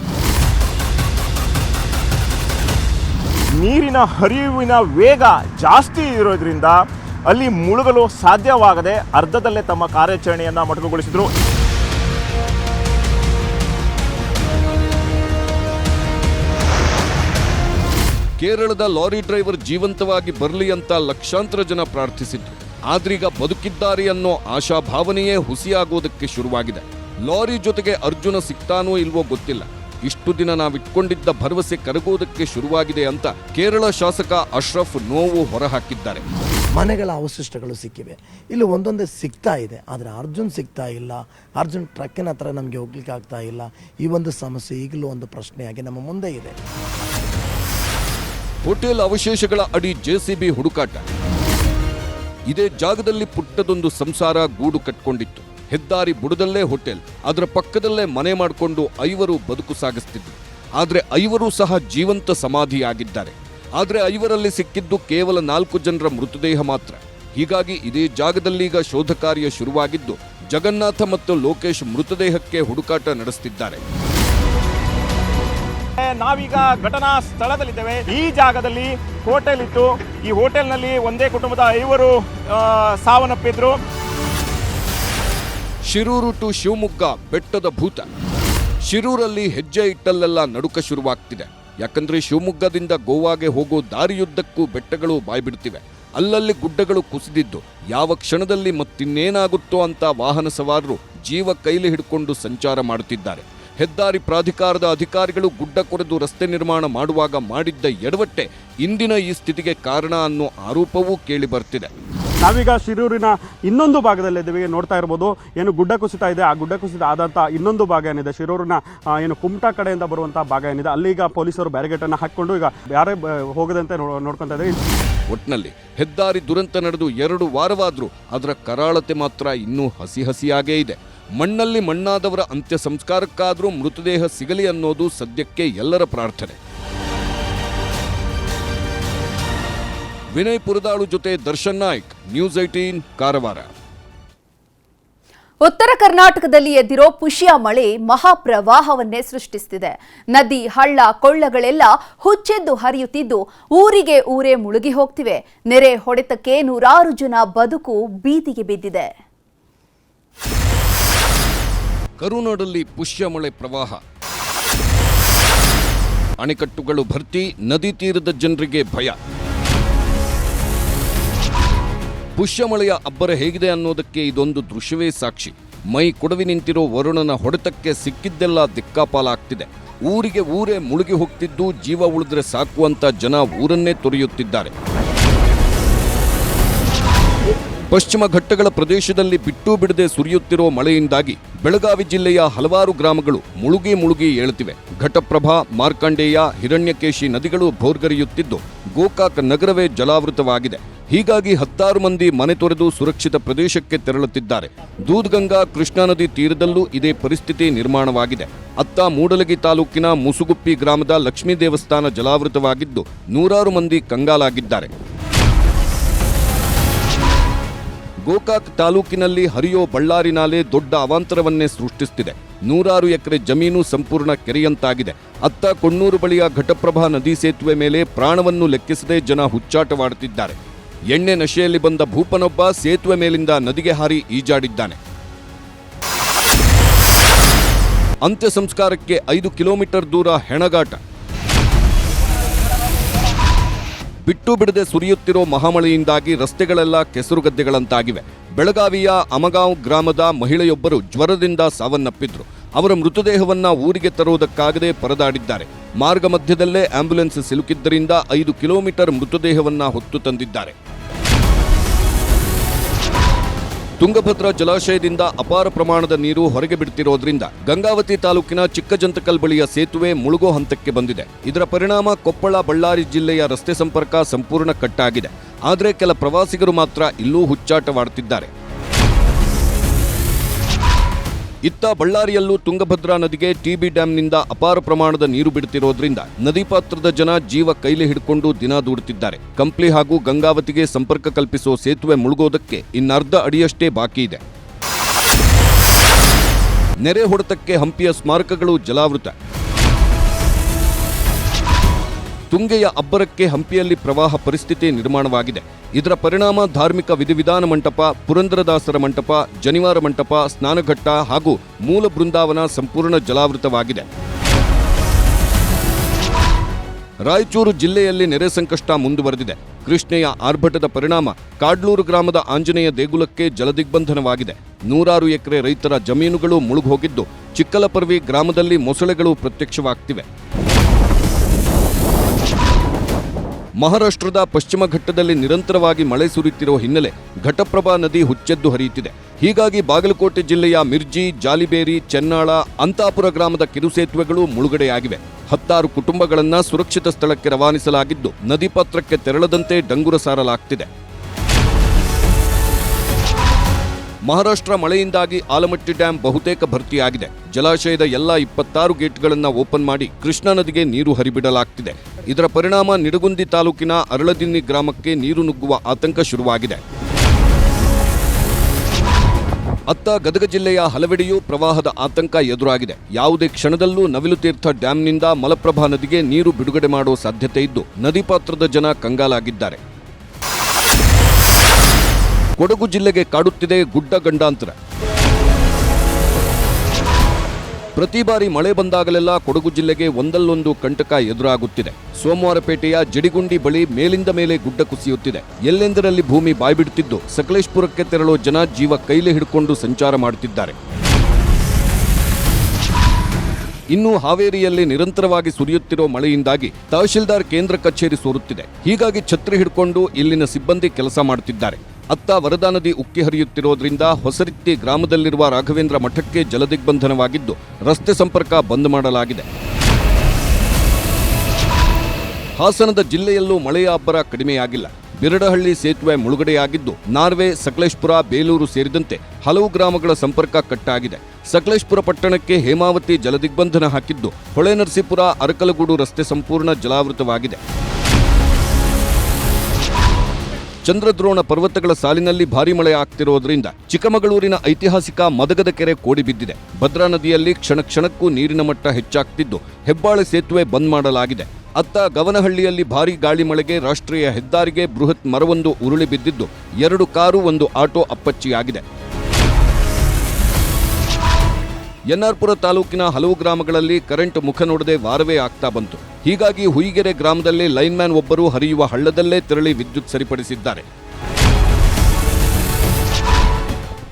ನೀರಿನ ಹರಿವಿನ ವೇಗ ಜಾಸ್ತಿ ಇರೋದ್ರಿಂದ ಅಲ್ಲಿ ಮುಳುಗಲು ಸಾಧ್ಯವಾಗದೆ ಅರ್ಧದಲ್ಲೇ ತಮ್ಮ ಕಾರ್ಯಾಚರಣೆಯನ್ನು ಮೊಟಕುಗೊಳಿಸಿದರು. ಕೇರಳದ ಲಾರಿ ಡ್ರೈವರ್ ಜೀವಂತವಾಗಿ ಬರಲಿ ಅಂತ ಲಕ್ಷಾಂತರ ಜನ ಪ್ರಾರ್ಥಿಸಿದ್ರು. ಆದ್ರೀಗ ಬದುಕಿದ್ದಾರೆ ಅನ್ನೋ ಆಶಾಭಾವನೆಯೇ ಹುಸಿಯಾಗೋದಕ್ಕೆ ಶುರುವಾಗಿದೆ. ಲಾರಿ ಜೊತೆಗೆ ಅರ್ಜುನ ಸಿಗ್ತಾನೋ ಇಲ್ವೋ ಗೊತ್ತಿಲ್ಲ. ಇಷ್ಟು ದಿನ ನಾವಿಟ್ಕೊಂಡಿದ್ದ ಭರವಸೆ ಕರಗೋದಕ್ಕೆ ಶುರುವಾಗಿದೆ ಅಂತ ಕೇರಳ ಶಾಸಕ ಅಶ್ರಫ್ ನೋವು ಹೊರಹಾಕಿದ್ದಾರೆ. ಮನೆಗಳ ಅವಶಿಷ್ಟಗಳು ಸಿಕ್ಕಿವೆ. ಇಲ್ಲಿ ಒಂದೊಂದೇ ಸಿಗ್ತಾ ಇದೆ. ಆದರೆ ಅರ್ಜುನ್ ಸಿಗ್ತಾ ಇಲ್ಲ. ಅರ್ಜುನ್ ಟ್ರಕ್ಕಿನ ಹತ್ರ ನಮಗೆ ಹೋಗ್ಲಿಕ್ಕೆ ಆಗ್ತಾ ಇಲ್ಲ. ಈ ಒಂದು ಸಮಸ್ಯೆ ಈಗಲೂ ಒಂದು ಪ್ರಶ್ನೆಯಾಗಿ ನಮ್ಮ ಮುಂದೆ ಇದೆ. ಹೋಟೆಲ್ ಅವಶೇಷಗಳ ಅಡಿ ಜೆಸಿಬಿ ಹುಡುಕಾಟ. ಇದೇ ಜಾಗದಲ್ಲಿ ಪುಟ್ಟದೊಂದು ಸಂಸಾರ ಗೂಡು ಕಟ್ಕೊಂಡಿತ್ತು. ಹೆದ್ದಾರಿ ಬುಡದಲ್ಲೇ ಹೋಟೆಲ್, ಅದರ ಪಕ್ಕದಲ್ಲೇ ಮನೆ ಮಾಡಿಕೊಂಡು ಐವರು ಬದುಕು ಸಾಗಿಸ್ತಿದ್ರು ಆದರೆ ಐವರು ಸಹ ಜೀವಂತ ಸಮಾಧಿಯಾಗಿದ್ದಾರೆ. ಆದರೆ ಐವರಲ್ಲಿ ಸಿಕ್ಕಿದ್ದು ಕೇವಲ ನಾಲ್ಕು ಜನರ ಮೃತದೇಹ ಮಾತ್ರ. ಹೀಗಾಗಿ ಇದೇ ಜಾಗದಲ್ಲೀಗ ಶೋಧ ಕಾರ್ಯ ಶುರುವಾಗಿದ್ದು, ಜಗನ್ನಾಥ ಮತ್ತು ಲೋಕೇಶ್ ಮೃತದೇಹಕ್ಕೆ ಹುಡುಕಾಟ ನಡೆಸುತ್ತಿದ್ದಾರೆ ನಾವೀಗ ಘಟನಾ ಸ್ಥಳದಲ್ಲಿದ್ದೇವೆ. ಈ ಜಾಗದಲ್ಲಿ ಹೋಟೆಲ್ ಇತ್ತು. ಈ ಹೋಟೆಲ್ನಲ್ಲಿ ಒಂದೇ ಕುಟುಂಬದ ಐವರು ಸಾವನ್ನಪ್ಪಿದ್ರು. ಶಿರೂರು ಟು ಶಿವಮೊಗ್ಗ ಬೆಟ್ಟದ ಭೂತ. ಶಿರೂರಲ್ಲಿ ಹೆಜ್ಜೆ ಇಟ್ಟಲ್ಲೆಲ್ಲ ನಡುಕ ಶುರುವಾಗ್ತಿದೆ. ಯಾಕಂದ್ರೆ ಶಿವಮೊಗ್ಗದಿಂದ ಗೋವಾಗೆ ಹೋಗೋ ದಾರಿಯುದ್ದಕ್ಕೂ ಬೆಟ್ಟಗಳು ಬಾಯ್ಬಿಡ್ತಿವೆ. ಅಲ್ಲಲ್ಲಿ ಗುಡ್ಡಗಳು ಕುಸಿದಿದ್ದು, ಯಾವ ಕ್ಷಣದಲ್ಲಿ ಮತ್ತಿನ್ನೇನಾಗುತ್ತೋ ಅಂತ ವಾಹನ ಸವಾರರು ಜೀವ ಕೈಲಿ ಹಿಡ್ಕೊಂಡು ಸಂಚಾರ ಮಾಡುತ್ತಿದ್ದಾರೆ. ಹೆದ್ದಾರಿ ಪ್ರಾಧಿಕಾರದ ಅಧಿಕಾರಿಗಳು ಗುಡ್ಡ ಕೊರೆದು ರಸ್ತೆ ನಿರ್ಮಾಣ ಮಾಡುವಾಗ ಮಾಡಿದ್ದ ಎಡವಟ್ಟೆ ಇಂದಿನ ಈ ಸ್ಥಿತಿಗೆ ಕಾರಣ ಅನ್ನೋ ಆರೋಪವೂ ಕೇಳಿ ಬರ್ತಿದೆ. ನಾವೀಗ ಶಿರೂರಿನ ಇನ್ನೊಂದು ಭಾಗದಲ್ಲಿದ್ದೀವಿ ನೋಡ್ತಾ ಇರ್ಬೋದು ಏನು ಗುಡ್ಡ ಕುಸಿತ ಇದೆ. ಆ ಗುಡ್ಡ ಕುಸಿತ ಆದಂಥ ಇನ್ನೊಂದು ಭಾಗ ಏನಿದೆ? ಶಿರೂರಿನ ಏನು ಕುಮಟಾ ಕಡೆಯಿಂದ ಬರುವಂಥ ಭಾಗ ಏನಿದೆ? ಅಲ್ಲಿ ಈಗ ಪೊಲೀಸರು ಬ್ಯಾರಿಗೇಟನ್ನು ಹಾಕ್ಕೊಂಡು ಈಗ ಯಾರೇ ಹೋಗದಂತೆ ನೋಡ್ಕೊತಾ ಇದ್ದಾರೆ ಒಟ್ನಲ್ಲಿ ಹೆದ್ದಾರಿ ದುರಂತ ನಡೆದು ಎರಡು ವಾರವಾದರೂ ಅದರ ಕರಾಳತೆ ಮಾತ್ರ ಇನ್ನೂ ಹಸಿ ಹಸಿಯಾಗೇ ಇದೆ. ಮಣ್ಣಲ್ಲಿ ಮಣ್ಣಾದವರ ಅಂತ್ಯ ಸಂಸ್ಕಾರಕ್ಕಾದರೂ ಮೃತದೇಹ ಸಿಗಲಿ ಅನ್ನೋದು ಸದ್ಯಕ್ಕೆ ಎಲ್ಲರ ಪ್ರಾರ್ಥನೆ. ವಿನಯ್ ಪುರದಾಳು ಜೊತೆ ದರ್ಶನ್ ನಾಯ್ಕ್, ನ್ಯೂಸ್ ಐಟೀನ್ ಕಾರವಾರ. ಉತ್ತರ ಕರ್ನಾಟಕದಲ್ಲಿ ಎದ್ದಿರೋ ಪುಷಿಯ ಮಳೆ ಮಹಾಪ್ರವಾಹವನ್ನೇ ಸೃಷ್ಟಿಸುತ್ತಿದೆ ನದಿ, ಹಳ್ಳ, ಕೊಳ್ಳಗಳೆಲ್ಲ ಹುಚ್ಚೆದ್ದು ಹರಿಯುತ್ತಿದ್ದು ಊರಿಗೆ ಊರೇ ಮುಳುಗಿ ಹೋಗ್ತಿವೆ. ನೆರೆ ಹೊಡೆತಕ್ಕೆ ನೂರಾರು ಜನ ಬದುಕು ಬೀದಿಗೆ ಬಿದ್ದಿದೆ. ಕರುನಾಡಲ್ಲಿ ಪುಷ್ಯ ಮಳೆ ಪ್ರವಾಹ. ಅಣೆಕಟ್ಟುಗಳು ಭರ್ತಿ, ನದಿ ತೀರದ ಜನರಿಗೆ ಭಯ. ಪುಷ್ಯ ಮಳೆಯ ಅಬ್ಬರ ಹೇಗಿದೆ ಅನ್ನೋದಕ್ಕೆ ಇದೊಂದು ದೃಶ್ಯವೇ ಸಾಕ್ಷಿ. ಮೈ ಕೊಡವಿ ನಿಂತಿರೋ ವರುಣನ ಹೊಡೆತಕ್ಕೆ ಸಿಕ್ಕಿದ್ದೆಲ್ಲ ದಿಕ್ಕಾಪಾಲಾಗ್ತಿದೆ. ಊರಿಗೆ ಊರೇ ಮುಳುಗಿ ಹೋಗ್ತಿದ್ದು ಜೀವ ಉಳಿದ್ರೆ ಸಾಕು ಅಂತ ಜನ ಊರನ್ನೇ ತೊರೆಯುತ್ತಿದ್ದಾರೆ. ಪಶ್ಚಿಮ ಘಟ್ಟಗಳ ಪ್ರದೇಶದಲ್ಲಿ ಬಿಟ್ಟು ಬಿಡದೆ ಸುರಿಯುತ್ತಿರುವ ಮಳೆಯಿಂದಾಗಿ ಬೆಳಗಾವಿ ಜಿಲ್ಲೆಯ ಹಲವಾರು ಗ್ರಾಮಗಳು ಮುಳುಗಿ ಮುಳುಗಿ ಏಳುತ್ತಿವೆ. ಘಟಪ್ರಭಾ, ಮಾರ್ಕಂಡೇಯ, ಹಿರಣ್ಯಕೇಶಿ ನದಿಗಳು ಭೋರ್ಗರಿಯುತ್ತಿದ್ದು, ಗೋಕಾಕ್ ನಗರವೇ ಜಲಾವೃತವಾಗಿದೆ. ಹೀಗಾಗಿ ಹತ್ತಾರು ಮಂದಿ ಮನೆ ತೊರೆದು ಸುರಕ್ಷಿತ ಪ್ರದೇಶಕ್ಕೆ ತೆರಳುತ್ತಿದ್ದಾರೆ. ದೂದ್ಗಂಗಾ ಕೃಷ್ಣಾ ನದಿ ತೀರದಲ್ಲೂ ಇದೇ ಪರಿಸ್ಥಿತಿ ನಿರ್ಮಾಣವಾಗಿದೆ. ಅತ್ತ ಮೂಡಲಗಿ ತಾಲೂಕಿನ ಮುಸುಗುಪ್ಪಿ ಗ್ರಾಮದ ಲಕ್ಷ್ಮೀ ದೇವಸ್ಥಾನ ಜಲಾವೃತವಾಗಿದ್ದು, ನೂರಾರು ಮಂದಿ ಕಂಗಾಲಾಗಿದ್ದಾರೆ. ಗೋಕಾಕ್ ತಾಲೂಕಿನಲ್ಲಿ ಹರಿಯೋ ಬಳ್ಳಾರಿ ನಾಲೆ ದೊಡ್ಡ ಅವಾಂತರವನ್ನೇ ಸೃಷ್ಟಿಸುತ್ತಿದೆ ನೂರಾರು ಎಕರೆ ಜಮೀನು ಸಂಪೂರ್ಣ ಕೆರೆಯಂತಾಗಿದೆ. ಅತ್ತ ಕೊಣ್ಣೂರು ಬಳಿಯ ಘಟಪ್ರಭಾ ನದಿ ಸೇತುವೆ ಮೇಲೆ ಪ್ರಾಣವನ್ನು ಲೆಕ್ಕಿಸದೆ ಜನ ಹುಚ್ಚಾಟವಾಡುತ್ತಿದ್ದಾರೆ. ಎಣ್ಣೆ ನಶೆಯಲ್ಲಿ ಬಂದ ಭೂಪನೊಬ್ಬ ಸೇತುವೆ ಮೇಲಿಂದ ನದಿಗೆ ಹಾರಿ ಈಜಾಡಿದ್ದಾನೆ. ಅಂತ್ಯ ಸಂಸ್ಕಾರಕ್ಕೆ ಐದು ಕಿಲೋಮೀಟರ್ ದೂರ ಹೆಣಗಾಟ. ಬಿಟ್ಟು ಬಿಡದೆ ಸುರಿಯುತ್ತಿರೋ ಮಹಾಮಳೆಯಿಂದಾಗಿ ರಸ್ತೆಗಳೆಲ್ಲ ಕೆಸರುಗದ್ದೆಗಳಂತಾಗಿವೆ. ಬೆಳಗಾವಿಯ ಅಮಗಾಂವ್ ಗ್ರಾಮದ ಮಹಿಳೆಯೊಬ್ಬರು ಜ್ವರದಿಂದ ಸಾವನ್ನಪ್ಪಿದ್ರು. ಅವರ ಮೃತದೇಹವನ್ನ ಊರಿಗೆ ತರುವುದಕ್ಕಾಗದೆ ಪರದಾಡಿದ್ದಾರೆ. ಮಾರ್ಗ ಮಧ್ಯದಲ್ಲೇ ಆಂಬ್ಯುಲೆನ್ಸ್ ಸಿಲುಕಿದ್ದರಿಂದ ಐದು ಕಿಲೋಮೀಟರ್ ಮೃತದೇಹವನ್ನ ಹೊತ್ತು ತಂದಿದ್ದಾರೆ. ತುಂಗಭದ್ರಾ ಜಲಾಶಯದಿಂದ ಅಪಾರ ಪ್ರಮಾಣದ ನೀರು ಹೊರಗೆ ಬಿಡುತ್ತಿರುವುದರಿಂದ ಗಂಗಾವತಿ ತಾಲೂಕಿನ ಚಿಕ್ಕಜಂತಕಲ್ ಬಳಿಯ ಸೇತುವೆ ಮುಳುಗೋ ಹಂತಕ್ಕೆ ಬಂದಿದೆ. ಇದರ ಪರಿಣಾಮ ಕೊಪ್ಪಳ, ಬಳ್ಳಾರಿ ಜಿಲ್ಲೆಯ ರಸ್ತೆ ಸಂಪರ್ಕ ಸಂಪೂರ್ಣ ಕಟ್ಟಾಗಿದೆ. ಆದರೆ ಕೆಲ ಪ್ರವಾಸಿಗರು ಮಾತ್ರ ಇಲ್ಲೂ ಹುಚ್ಚಾಟವಾಡುತ್ತಿದ್ದಾರೆ ಇತ್ತ ಬಳ್ಳಾರಿಯಲ್ಲೂ ತುಂಗಭದ್ರಾ ನದಿಗೆ ಟಿಬಿ ಡ್ಯಾಂನಿಂದ ಅಪಾರ ಪ್ರಮಾಣದ ನೀರು ಬಿಡುತ್ತಿರೋದ್ರಿಂದ ನದಿ ಪಾತ್ರದ ಜನ ಜೀವ ಕೈಲಿ ಹಿಡ್ಕೊಂಡು ದಿನ ದೂಡುತ್ತಿದ್ದಾರೆ ಕಂಪ್ಲಿ ಹಾಗೂ ಗಂಗಾವತಿಗೆ ಸಂಪರ್ಕ ಕಲ್ಪಿಸೋ ಸೇತುವೆ ಮುಳುಗೋದಕ್ಕೆ ಇನ್ನರ್ಧ ಅಡಿಯಷ್ಟೇ ಬಾಕಿ ಇದೆ. ನೆರೆ ಹೊಡೆತಕ್ಕೆ ಹಂಪಿಯ ಸ್ಮಾರಕಗಳು ಜಲಾವೃತ. ತುಂಗೆಯ ಅಬ್ಬರಕ್ಕೆ ಹಂಪಿಯಲ್ಲಿ ಪ್ರವಾಹ ಪರಿಸ್ಥಿತಿ ನಿರ್ಮಾಣವಾಗಿದೆ. ಇದರ ಪರಿಣಾಮ ಧಾರ್ಮಿಕ ವಿಧಿವಿಧಾನ ಮಂಟಪ, ಪುರಂದರದಾಸರ ಮಂಟಪ, ಜನಿವಾರ ಮಂಟಪ, ಸ್ನಾನಘಟ್ಟ ಹಾಗೂ ಮೂಲ ಬೃಂದಾವನ ಸಂಪೂರ್ಣ ಜಲಾವೃತವಾಗಿದೆ. ರಾಯಚೂರು ಜಿಲ್ಲೆಯಲ್ಲಿ ನೆರೆ ಸಂಕಷ್ಟ ಮುಂದುವರೆದಿದೆ. ಕೃಷ್ಣೆಯ ಆರ್ಭಟದ ಪರಿಣಾಮ ಕಾಡ್ಲೂರು ಗ್ರಾಮದ ಆಂಜನೇಯ ದೇಗುಲಕ್ಕೆ ಜಲದಿಗ್ಬಂಧನವಾಗಿದೆ. ನೂರಾರು ಎಕರೆ ರೈತರ ಜಮೀನುಗಳು ಮುಳುಗೋಗಿದ್ದು ಚಿಕ್ಕಲಪರ್ವಿ ಗ್ರಾಮದಲ್ಲಿ ಮೊಸಳೆಗಳು ಪ್ರತ್ಯಕ್ಷವಾಗ್ತಿವೆ. ಮಹಾರಾಷ್ಟ್ರದ ಪಶ್ಚಿಮ ಘಟ್ಟದಲ್ಲಿ ನಿರಂತರವಾಗಿ ಮಳೆ ಸುರಿಯುತ್ತಿರುವ ಹಿನ್ನೆಲೆ ಘಟಪ್ರಭಾ ನದಿ ಹುಚ್ಚೆದ್ದು ಹರಿಯುತ್ತಿದೆ. ಹೀಗಾಗಿ ಬಾಗಲಕೋಟೆ ಜಿಲ್ಲೆಯ ಮಿರ್ಜಿ, ಜಾಲಿಬೇರಿ, ಚೆನ್ನಾಳ, ಅಂತಾಪುರ ಗ್ರಾಮದ ಕಿರುಸೇತುವೆಗಳು ಮುಳುಗಡೆಯಾಗಿವೆ. ಹತ್ತಾರು ಕುಟುಂಬಗಳನ್ನು ಸುರಕ್ಷಿತ ಸ್ಥಳಕ್ಕೆ ರವಾನಿಸಲಾಗಿದ್ದು, ನದಿ ಪಾತ್ರಕ್ಕೆ ತೆರಳದಂತೆ ಡಂಗುರ ಸಾರಲಾಗ್ತಿದೆ. ಮಹಾರಾಷ್ಟ್ರ ಮಳೆಯಿಂದಾಗಿ ಆಲಮಟ್ಟಿ ಡ್ಯಾಂ ಬಹುತೇಕ ಭರ್ತಿಯಾಗಿದೆ. ಜಲಾಶಯದ ಎಲ್ಲ ಇಪ್ಪತ್ತಾರು ಗೇಟ್ಗಳನ್ನು ಓಪನ್ ಮಾಡಿ ಕೃಷ್ಣಾ ನದಿಗೆ ನೀರು ಹರಿಬಿಡಲಾಗ್ತಿದೆ. ಇದರ ಪರಿಣಾಮ ನಿಡಗುಂದಿ ತಾಲೂಕಿನ ಅರಳದಿನ್ನಿ ಗ್ರಾಮಕ್ಕೆ ನೀರು ನುಗ್ಗುವ ಆತಂಕ ಶುರುವಾಗಿದೆ. ಅತ್ತ ಗದಗ ಜಿಲ್ಲೆಯ ಹಲವೆಡೆಯೂ ಪ್ರವಾಹದ ಆತಂಕ ಎದುರಾಗಿದೆ. ಯಾವುದೇ ಕ್ಷಣದಲ್ಲೂ ನವಿಲು ತೀರ್ಥ ಡ್ಯಾಂನಿಂದ ಮಲಪ್ರಭಾ ನದಿಗೆ ನೀರು ಬಿಡುಗಡೆ ಮಾಡುವ ಸಾಧ್ಯತೆ ಇದ್ದು, ನದಿ ಪಾತ್ರದ ಜನ ಕಂಗಾಲಾಗಿದ್ದಾರೆ. ಕೊಡಗು ಜಿಲ್ಲೆಗೆ ಕಾಡುತ್ತಿದೆ ಗುಡ್ಡ ಗಂಡಾಂತರ. ಪ್ರತಿ ಬಾರಿ ಮಳೆ ಬಂದಾಗಲೆಲ್ಲ ಕೊಡಗು ಜಿಲ್ಲೆಗೆ ಒಂದಲ್ಲೊಂದು ಕಂಟಕ ಎದುರಾಗುತ್ತಿದೆ. ಸೋಮವಾರಪೇಟೆಯ ಜಡಿಗುಂಡಿ ಬಳಿ ಮೇಲಿಂದ ಮೇಲೆ ಗುಡ್ಡ ಕುಸಿಯುತ್ತಿದೆ. ಎಲ್ಲೆಂದರಲ್ಲಿ ಭೂಮಿ ಬಾಯ್ಬಿಡುತ್ತಿದ್ದು, ಸಕಲೇಶ್ಪುರಕ್ಕೆ ತೆರಳೋ ಜನ ಜೀವ ಕೈಲಿ ಹಿಡ್ಕೊಂಡು ಸಂಚಾರ ಮಾಡುತ್ತಿದ್ದಾರೆ. ಇನ್ನು ಹಾವೇರಿಯಲ್ಲಿ ನಿರಂತರವಾಗಿ ಸುರಿಯುತ್ತಿರುವ ಮಳೆಯಿಂದಾಗಿ ತಹಶೀಲ್ದಾರ್ ಕೇಂದ್ರ ಕಚೇರಿ ಸೋರುತ್ತಿದೆ. ಹೀಗಾಗಿ ಛತ್ರಿ ಹಿಡ್ಕೊಂಡು ಇಲ್ಲಿನ ಸಿಬ್ಬಂದಿ ಕೆಲಸ ಮಾಡುತ್ತಿದ್ದಾರೆ. ಅತ್ತ ವರದಾ ನದಿ ಉಕ್ಕಿ ಹರಿಯುತ್ತಿರೋದ್ರಿಂದ ಹೊಸರಿತ್ತಿ ಗ್ರಾಮದಲ್ಲಿರುವ ರಾಘವೇಂದ್ರ ಮಠಕ್ಕೆ ಜಲದಿಗ್ಬಂಧನವಾಗಿದ್ದು ರಸ್ತೆ ಸಂಪರ್ಕ ಬಂದ್ ಮಾಡಲಾಗಿದೆ. ಹಾಸನದ ಜಿಲ್ಲೆಯಲ್ಲೂ ಮಳೆಯ ಅಬ್ಬರ ಕಡಿಮೆಯಾಗಿಲ್ಲ. ಬಿರಡಹಳ್ಳಿ ಸೇತುವೆ ಮುಳುಗಡೆಯಾಗಿದ್ದು ನಾರ್ವೆ, ಸಕಲೇಶ್ಪುರ, ಬೇಲೂರು ಸೇರಿದಂತೆ ಹಲವು ಗ್ರಾಮಗಳ ಸಂಪರ್ಕ ಕಟ್ಟಾಗಿದೆ. ಸಕಲೇಶ್ಪುರ ಪಟ್ಟಣಕ್ಕೆ ಹೇಮಾವತಿ ಜಲದಿಗ್ಬಂಧನ ಹಾಕಿದ್ದು ಹೊಳೆನರಸೀಪುರ, ಅರಕಲಗೂಡು ರಸ್ತೆ ಸಂಪೂರ್ಣ ಜಲಾವೃತವಾಗಿದೆ. ಚಂದ್ರದ್ರೋಣ ಪರ್ವತಗಳ ಸಾಲಿನಲ್ಲಿ ಭಾರಿ ಮಳೆ ಆಗ್ತಿರುವುದರಿಂದ ಚಿಕ್ಕಮಗಳೂರಿನ ಐತಿಹಾಸಿಕ ಮದಗದ ಕೆರೆ ಕೋಡಿ ಬಿದ್ದಿದೆ. ಭದ್ರಾ ನದಿಯಲ್ಲಿ ಕ್ಷಣ ಕ್ಷಣಕ್ಕೂ ನೀರಿನ ಮಟ್ಟ ಹೆಚ್ಚಾಗ್ತಿದ್ದು ಹೆಬ್ಬಾಳೆ ಸೇತುವೆ ಬಂದ್ ಮಾಡಲಾಗಿದೆ. ಅತ್ತ ಗವನಹಳ್ಳಿಯಲ್ಲಿ ಭಾರಿ ಗಾಳಿ ಮಳೆಗೆ ರಾಷ್ಟ್ರೀಯ ಹೆದ್ದಾರಿಗೆ ಬೃಹತ್ ಮರವೊಂದು ಉರುಳಿ ಬಿದ್ದಿದ್ದು ಎರಡು ಕಾರು, ಒಂದು ಆಟೋ ಅಪ್ಪಚ್ಚಿಯಾಗಿದೆ. ಎನ್ಆರ್ಪುರ ತಾಲೂಕಿನ ಹಲವು ಗ್ರಾಮಗಳಲ್ಲಿ ಕರೆಂಟ್ ಮುಖ ನೋಡದೆ ವಾರವೇ ಆಗ್ತಾ ಬಂತು. ಹೀಗಾಗಿ ಹುಯಿಗೆರೆ ಗ್ರಾಮದಲ್ಲಿ ಲೈನ್ಮ್ಯಾನ್ ಒಬ್ಬರು ಹರಿಯುವ ಹಳ್ಳದಲ್ಲೇ ತೆರಳಿ ವಿದ್ಯುತ್ ಸರಿಪಡಿಸಿದ್ದಾರೆ.